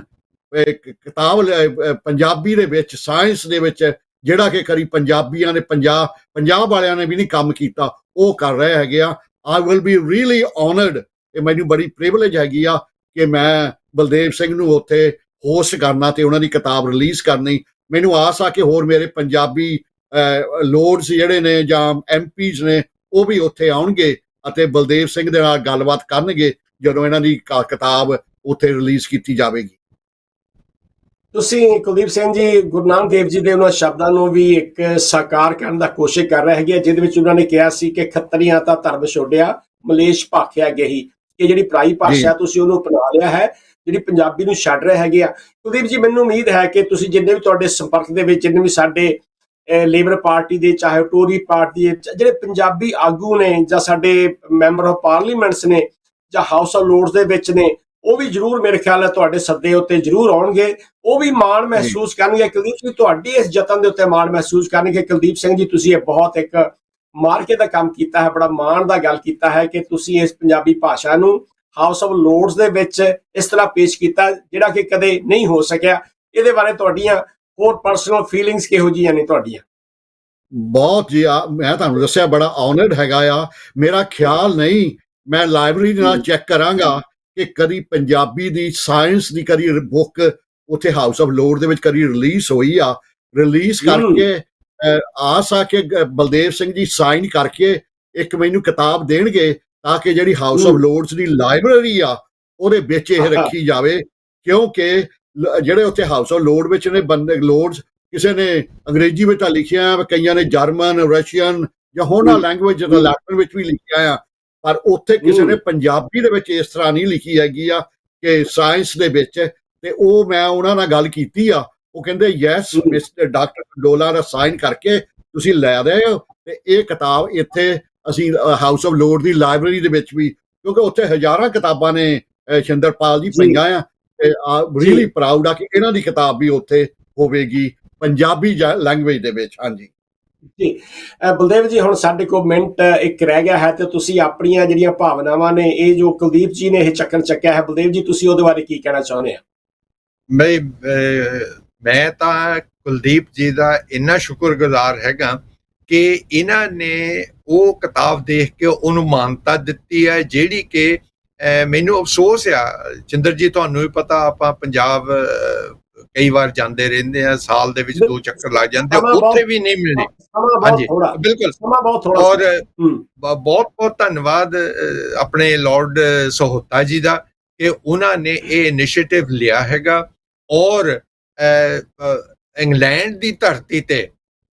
ਕਿਤਾਬ ਲ- ਪੰਜਾਬੀ ਦੇ ਵਿੱਚ ਸਾਇੰਸ ਦੇ ਵਿੱਚ, ਜਿਹੜਾ ਕਿ ਕਰੀ ਪੰਜਾਬੀਆਂ ਨੇ ਪੰਜਾਬ ਪੰਜਾਬ ਵਾਲਿਆਂ ਨੇ ਵੀ ਨਹੀਂ ਕੰਮ ਕੀਤਾ, ਉਹ ਕਰ ਰਹੇ ਹੈਗੇ ਆ। I will be really honoured ਇਹ ਮੈਨੂੰ ਬੜੀ ਪ੍ਰਿਵਿਲੇਜ ਹੈਗੀ ਆ ਕਿ ਮੈਂ ਬਲਦੇਵ ਸਿੰਘ ਨੂੰ ਉੱਥੇ ਹੋਸਟ ਕਰਨਾ ਤੇ ਉਹਨਾਂ ਦੀ ਕਿਤਾਬ ਰਿਲੀਜ਼ ਕਰਨੀ। ਮੈਨੂੰ ਆਸ ਆ ਕਿ ਹੋਰ ਮੇਰੇ ਪੰਜਾਬੀ ਲੋਰਡਸ ਜਿਹੜੇ ਨੇ ਜਾਂ ਐਮਪੀਜ਼ ਨੇ, ਉਹ ਵੀ ਉੱਥੇ ਆਉਣਗੇ ਅਤੇ ਬਲਦੇਵ ਸਿੰਘ ਦੇ ਨਾਲ ਗੱਲਬਾਤ ਕਰਨਗੇ ਜਦੋਂ ਇਹਨਾਂ ਦੀ ਕ- ਕਿਤਾਬ ਉੱਥੇ ਰਿਲੀਜ਼ ਕੀਤੀ ਜਾਵੇਗੀ। ਤੁਸੀਂ ਕੁਲਦੀਪ ਸਿੰਘ ਜੀ ਗੁਰੂ ਨਾਨਕ ਦੇਵ ਜੀ ਦੇ ਉਹਨਾਂ ਸ਼ਬਦਾਂ ਨੂੰ ਵੀ ਇੱਕ ਸਾਕਾਰ ਕਰਨ ਦਾ ਕੋਸ਼ਿਸ਼ ਕਰ ਰਹੇ ਹੈਗੇ ਜਿਹਦੇ ਵਿੱਚ ਉਹਨਾਂ ਨੇ ਕਿਹਾ ਸੀ ਕਿ ਖੱਤਰੀਆਂ ਤਾਂ ਧਰਮ ਛੋੜਿਆ ਮਲੇਸ਼ ਭਾਖਿਆ ਗਈ ਇਹ ਜਿਹੜੀ ਪਰਾਈ ਭਾਸ਼ਾ ਤੁਸੀਂ ਉਹਨੂੰ ਅਪਣਾ ਲਿਆ ਹੈ ਜਿਹੜੀ ਪੰਜਾਬੀ ਨੂੰ ਛੱਡ ਰਹੇ ਹੈਗੇ ਆ। ਕੁਲਦੀਪ ਜੀ ਮੈਨੂੰ ਉਮੀਦ ਹੈ ਕਿ ਤੁਸੀਂ ਜਿੰਨੇ ਵੀ ਤੁਹਾਡੇ ਸੰਪਰਕ ਦੇ ਵਿੱਚ ਜਿੰਨੇ ਵੀ ਸਾਡੇ ਲੇਬਰ ਪਾਰਟੀ ਦੇ ਚਾਹੇ ਟੋਰੀ ਪਾਰਟੀ ਦੇ ਜਿਹੜੇ ਪੰਜਾਬੀ ਆਗੂ ਨੇ ਜਾਂ ਸਾਡੇ ਮੈਂਬਰ ਆਫ ਪਾਰਲੀਮੈਂਟਸ ਨੇ ਜਾਂ ਹਾਊਸ ਆਫ ਲੋਰਡਸ ਦੇ ਵਿੱਚ ਨੇ ਉਹ ਵੀ ਜਰੂਰ ਮੇਰੇ ਖਿਆਲ ਹੈ ਤੁਹਾਡੇ ਸੱਦੇ ਉੱਤੇ ਜਰੂਰ ਆਉਣਗੇ। ਉਹ ਵੀ ਮਾਣ ਮਹਿਸੂਸ ਕਰਨਗੇ। ਕੁਲਦੀਪ ਸਿੰਘ ਤੁਹਾਡੀ ਇਸ ਯਤਨ ਦੇ ਉੱਤੇ ਮਾਣ ਮਹਿਸੂਸ ਕਰਨਗੇ। ਕੁਲਦੀਪ ਸਿੰਘ ਜੀ ਤੁਸੀਂ ਇਹ ਬਹੁਤ ਇੱਕ ਮਾਰਕੇ ਦਾ ਕੰਮ ਕੀਤਾ ਹੈ ਬੜਾ ਮਾਣ ਦਾ ਗੱਲ ਕੀਤਾ ਹੈ ਕਿ ਤੁਸੀਂ ਇਸ ਪੰਜਾਬੀ ਭਾਸ਼ਾ ਨੂੰ ਹਾਊਸ ਆਫ ਲੋਰਡਸ ਦੇ ਵਿੱਚ ਇਸ ਤਰ੍ਹਾਂ ਪੇਸ਼ ਕੀਤਾ ਜਿਹੜਾ ਕਿ ਕਦੇ ਨਹੀਂ ਹੋ ਸਕਿਆ। ਇਹਦੇ ਬਾਰੇ ਤੁਹਾਡੀਆਂ ਹੋਰ ਪਰਸਨਲ ਫੀਲਿੰਗਸ ਕਿਹੋ ਜਿਹੀਆਂ ਨੇ ਤੁਹਾਡੀਆਂ? ਬਹੁਤ ਜੀ ਮੈਂ ਤੁਹਾਨੂੰ ਦੱਸਿਆ ਬੜਾ ਆਨਰਡ ਹੈਗਾ ਆ। ਮੇਰਾ ਖਿਆਲ ਨਹੀਂ ਮੈਂ ਲਾਇਬ੍ਰੇਰੀ ਨਾਲ। ਚੈੱਕ ਕਰਾਂਗਾ। ਕਿ ਕਦੀ ਪੰਜਾਬੀ ਦੀ ਸਾਇੰਸ ਦੀ ਕਦੀ ਬੁੱਕ ਉੱਥੇ ਹਾਊਸ ਆਫ ਲੋਰਡ ਦੇ ਵਿੱਚ ਕਦੀ ਰਿਲੀਜ਼ ਹੋਈ ਆ ਰਿਲੀਜ਼। ਕਰਕੇ ਆਸ ਆ ਕਿ ਬਲਦੇਵ ਸਿੰਘ ਜੀ ਸਾਈਨ ਕਰਕੇ ਇੱਕ ਮੈਨੂੰ ਕਿਤਾਬ ਦੇਣਗੇ ਤਾਂ ਕਿ ਜਿਹੜੀ ਹਾਊਸ ਆਫ। ਲੋਰਡਸ ਦੀ ਲਾਇਬ੍ਰੇਰੀ ਆ ਉਹਦੇ ਵਿੱਚ ਇਹ। ਰੱਖੀ ਜਾਵੇ ਕਿਉਂਕਿ ਜਿਹੜੇ ਉੱਥੇ ਹਾਊਸ ਆਫ ਲੋਰਡ ਵਿੱਚ ਨੇ ਬੰਦੇ ਲੋਰਡਸ ਕਿਸੇ ਨੇ ਅੰਗਰੇਜ਼ੀ ਵਿੱਚ ਤਾਂ ਲਿਖਿਆ ਕਈਆਂ ਨੇ ਜਰਮਨ ਰਸ਼ੀਅਨ ਜਾਂ ਹੋਰਨਾਂ। ਲੈਂਗੁਏਜ ਹਮ। ਲੈਟਿਨ ਵਿੱਚ ਵੀ ਲਿਖਿਆ ਆ ਪਰ ਉੱਥੇ ਕਿਸੇ। ਨੇ ਪੰਜਾਬੀ ਦੇ ਵਿੱਚ ਇਸ ਤਰ੍ਹਾਂ ਨਹੀਂ ਲਿਖੀ ਹੈਗੀ ਆ ਕਿ ਸਾਇੰਸ ਦੇ ਵਿੱਚ ਤੇ ਉਹ ਮੈਂ ਉਹਨਾਂ ਨਾਲ ਗੱਲ ਕੀਤੀ ਆ ਉਹ ਕਹਿੰਦੇ ਯੈਸ। ਮਿਸਟਰ ਡਾਕਟਰ ਡੋਲਾ ਦਾ ਸਾਈਨ ਕਰਕੇ ਤੁਸੀਂ ਲੈ ਰਹੇ ਹੋ ਤੇ ਇਹ ਕਿਤਾਬ ਇੱਥੇ ਅਸੀਂ ਹਾਊਸ ਆਫ ਲੋਰਡ ਦੀ ਲਾਇਬ੍ਰੇਰੀ ਦੇ ਵਿੱਚ ਵੀ ਕਿਉਂਕਿ ਉੱਥੇ ਹਜ਼ਾਰਾਂ ਕਿਤਾਬਾਂ ਨੇ ਸ਼ਿੰਦਰਪਾਲ ਜੀ। ਪਈਆਂ ਆ ਤੇ ਰੀਲੀ ਜੀ। ਪ੍ਰਾਊਡ ਆ ਕਿ ਇਹਨਾਂ ਦੀ ਕਿਤਾਬ ਵੀ ਉੱਥੇ ਹੋਵੇਗੀ ਪੰਜਾਬੀ ਲੈਂਗੁਏਜ ਦੇ ਵਿੱਚ ਹਾਂਜੀ ਜੀ। ਬਲਦੇਵ ਜੀ, ਹੁਣ ਸਾਡੇ ਕੋਲ ਮਿੰਟ ਇੱਕ ਰਹਿ ਗਿਆ ਹੈ ਤੇ ਤੁਸੀਂ ਆਪਣੀਆਂ ਜਿਹੜੀਆਂ ਭਾਵਨਾਵਾਂ ਨੇ, ਇਹ ਜੋ ਕੁਲਦੀਪ ਜੀ ਨੇ ਇਹ ਚੱਕਰ ਚੱਕਿਆ ਹੈ, ਬਲਦੇਵ ਜੀ, ਤੁਸੀਂ ਉਹਦੇ ਬਾਰੇ ਕੀ ਕਹਿਣਾ ਚਾਹੁੰਦੇ ਆ? ਮੈਂ ਮੈਂ ਤਾਂ ਕੁਲਦੀਪ ਜੀ ਦਾ ਇੰਨਾ ਸ਼ੁਕਰਗੁਜ਼ਾਰ ਹੈਗਾ ਕਿ ਇਹਨਾਂ ਨੇ ਉਹ ਕਿਤਾਬ ਦੇਖ ਕੇ ਉਹਨੂੰ ਮਾਨਤਾ ਦਿੱਤੀ ਹੈ, ਜਿਹੜੀ ਕਿ ਮੈਨੂੰ ਅਫਸੋਸ ਆ। ਚਿੰਦਰ ਜੀ ਤੁਹਾਨੂੰ ਵੀ ਪਤਾ ਆਪਾਂ ਪੰਜਾਬ ਕਈ ਵਾਰ ਜਾਂਦੇ ਰਹਿੰਦੇ ਆ ਸਾਲ ਦੇ ਵਿੱਚ ਦੋ ਚੱਕਰ ਲੱਗ ਜਾਂਦੇ ਉੱਥੇ ਵੀ ਨਹੀਂ ਮਿਲਣੀ। ਹਾਂਜੀ ਬਿਲਕੁਲ। ਸਮਾਂ ਬਹੁਤ ਥੋੜਾ ਔਰ ਬਹੁਤ ਬਹੁਤ ਧੰਨਵਾਦ ਆਪਣੇ ਲਾਰਡ ਸਹੋਤਾ ਜੀ ਦਾ ਕਿ ਉਹਨਾਂ ਨੇ ਇਹ ਇਨੀਸ਼ੀਏਟਿਵ ਲਿਆ ਹੈਗਾ ਔਰ ਇੰਗਲੈਂਡ ਦੀ ਧਰਤੀ ਤੇ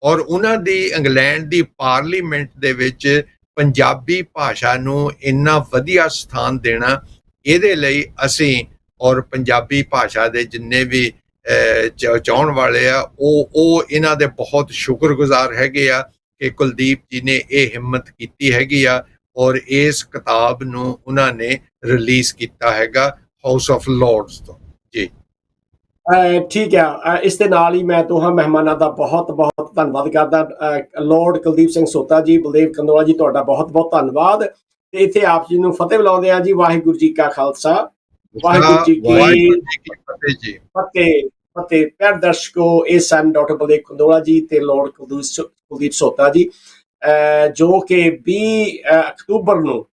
ਔਰ ਉਹਨਾਂ ਦੀ ਇੰਗਲੈਂਡ ਦੀ ਪਾਰਲੀਮੈਂਟ ਦੇ ਵਿੱਚ ਪੰਜਾਬੀ ਭਾਸ਼ਾ ਨੂੰ ਇੰਨਾ ਵਧੀਆ ਸਥਾਨ ਦੇਣਾ ਇਹਦੇ ਲਈ ਅਸੀਂ ਔਰ ਪੰਜਾਬੀ ਭਾਸ਼ਾ ਦੇ ਜਿੰਨੇ ਵੀ ਚਾਹੁਣ ਵਾਲੇ ਆ ਉਹ ਉਹ ਇਹਨਾਂ ਦੇ ਬਹੁਤ ਸ਼ੁਕਰਗੁਜ਼ਾਰ ਹੈਗੇ ਆ ਕਿ ਕੁਲਦੀਪ ਜੀ ਨੇ ਇਹ ਹਿੰਮਤ ਕੀਤੀ ਹੈਗੀ ਆ ਔਰ ਇਸ ਕਿਤਾਬ ਨੂੰ ਉਹਨਾਂ ਨੇ ਰਿਲੀਜ਼ ਕੀਤਾ ਹੈਗਾ ਹਾਊਸ ਆਫ ਲਾਰਡਸ ਤੋਂ। ਅਹ ਠੀਕ ਹੈ ਇਸ ਦੇ ਨਾਲ ਹੀ ਮੈਂ ਦੋਹਾਂ ਮਹਿਮਾਨਾਂ ਦਾ ਬਹੁਤ ਬਹੁਤ ਧੰਨਵਾਦ ਕਰਦਾ। ਲਾਰਡ ਕੁਲਦੀਪ ਸਿੰਘ ਸੋਤਾ ਜੀ ਬਲਦੇਵ ਕੰਦੋਲਾ ਜੀ ਤੁਹਾਡਾ ਬਹੁਤ ਬਹੁਤ ਧੰਨਵਾਦ। ਤੇ ਇੱਥੇ ਆਪ ਜੀ ਨੂੰ ਫਤਿਹ ਬੁਲਾਉਂਦੇ ਆ ਜੀ। ਵਾਹਿਗੁਰੂ ਜੀ ਕਾ ਖਾਲਸਾ। ਜੀ ਵਾਹਿਗੁਰੂ ਜੀ ਕੀ ਫਤਿਹ ਜੀ। ਫਤਿਹ। ਫਤਿਹ ਪਿਆਰ ਦਰਸ਼ਕੋ ਇਹ ਸਨ ਡਾਕਟਰ ਬਲਦੇਵ ਕੰਦੋਲਾ ਜੀ ਤੇ ਲਾਰਡ ਕੁਲਦੀਪ ਸੋਤਾ ਜੀ ਜੋ ਕਿ 20 ਅਕਤੂਬਰ ਨੂੰ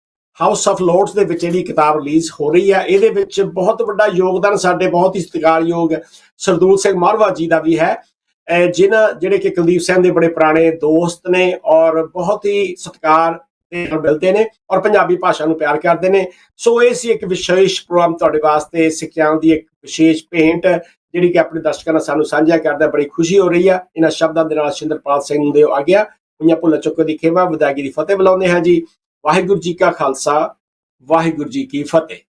ਹਾਊਸ ਆਫ ਲੋਰਡਸ ਦੇ ਵਿੱਚ ਜਿਹੜੀ ਕਿਤਾਬ ਰਿਲੀਜ਼ ਹੋ ਰਹੀ ਹੈ ਇਹਦੇ ਵਿੱਚ ਬਹੁਤ ਵੱਡਾ ਯੋਗਦਾਨ ਸਾਡੇ, ਬਹੁਤ ਹੀ ਸਤਿਕਾਰਯੋਗ ਸਰਦੂਲ ਸਿੰਘ ਮਾਰਵਾ ਜੀ ਦਾ ਵੀ ਹੈ। ਅਹ, ਜਿਨ੍ਹਾਂ, ਜਿਹੜੇ ਕਿ ਕੁਲਦੀਪ ਸਿੰਘ ਦੇ ਬੜੇ ਪੁਰਾਣੇ ਦੋਸਤ ਨੇ ਔਰ ਬਹੁਤ ਹੀ ਸਤਿਕਾਰ ਦੇ ਮਿਲਦੇ ਨੇ ਔਰ ਪੰਜਾਬੀ ਭਾਸ਼ਾ ਨੂੰ ਪਿਆਰ ਕਰਦੇ ਨੇ। ਸੋ, ਇਹ ਸੀ ਇੱਕ ਵਿਸ਼ੇਸ਼ ਪ੍ਰੋਗਰਾਮ ਤੁਹਾਡੇ ਵਾਸਤੇ ਸਿੱਖਿਆ ਦੀ ਇੱਕ ਵਿਸ਼ੇਸ਼ ਭੇਂਟ ਜਿਹੜੀ ਕਿ ਆਪਣੇ ਦਰਸ਼ਕਾਂ ਨਾਲ ਸਾਨੂੰ ਸਾਂਝਾ ਕਰਦਾ, ਬੜੀ ਖੁਸ਼ੀ ਹੋ ਰਹੀ ਆ। ਇਹਨਾਂ ਸ਼ਬਦਾਂ ਦੇ ਨਾਲ ਸ਼ਿੰਦਰਪਾਲ ਸਿੰਘ ਦੇ ਆ ਗਿਆ ਪੁੰਨਾ ਭੁੱਲਾ ਚੁੱਕੋ ਦੀ ਖੇਵਾ, ਵਿਦਾਇਗੀ ਦੀ ਫਤਿਹ ਬੁਲਾਉਂਦੇ ਹਾਂ ਜੀ। ਵਾਹਿਗੁਰੂ ਜੀ ਕਾ ਖਾਲਸਾ, ਵਾਹਿਗੁਰੂ ਜੀ ਕੀ ਫਤਿਹ।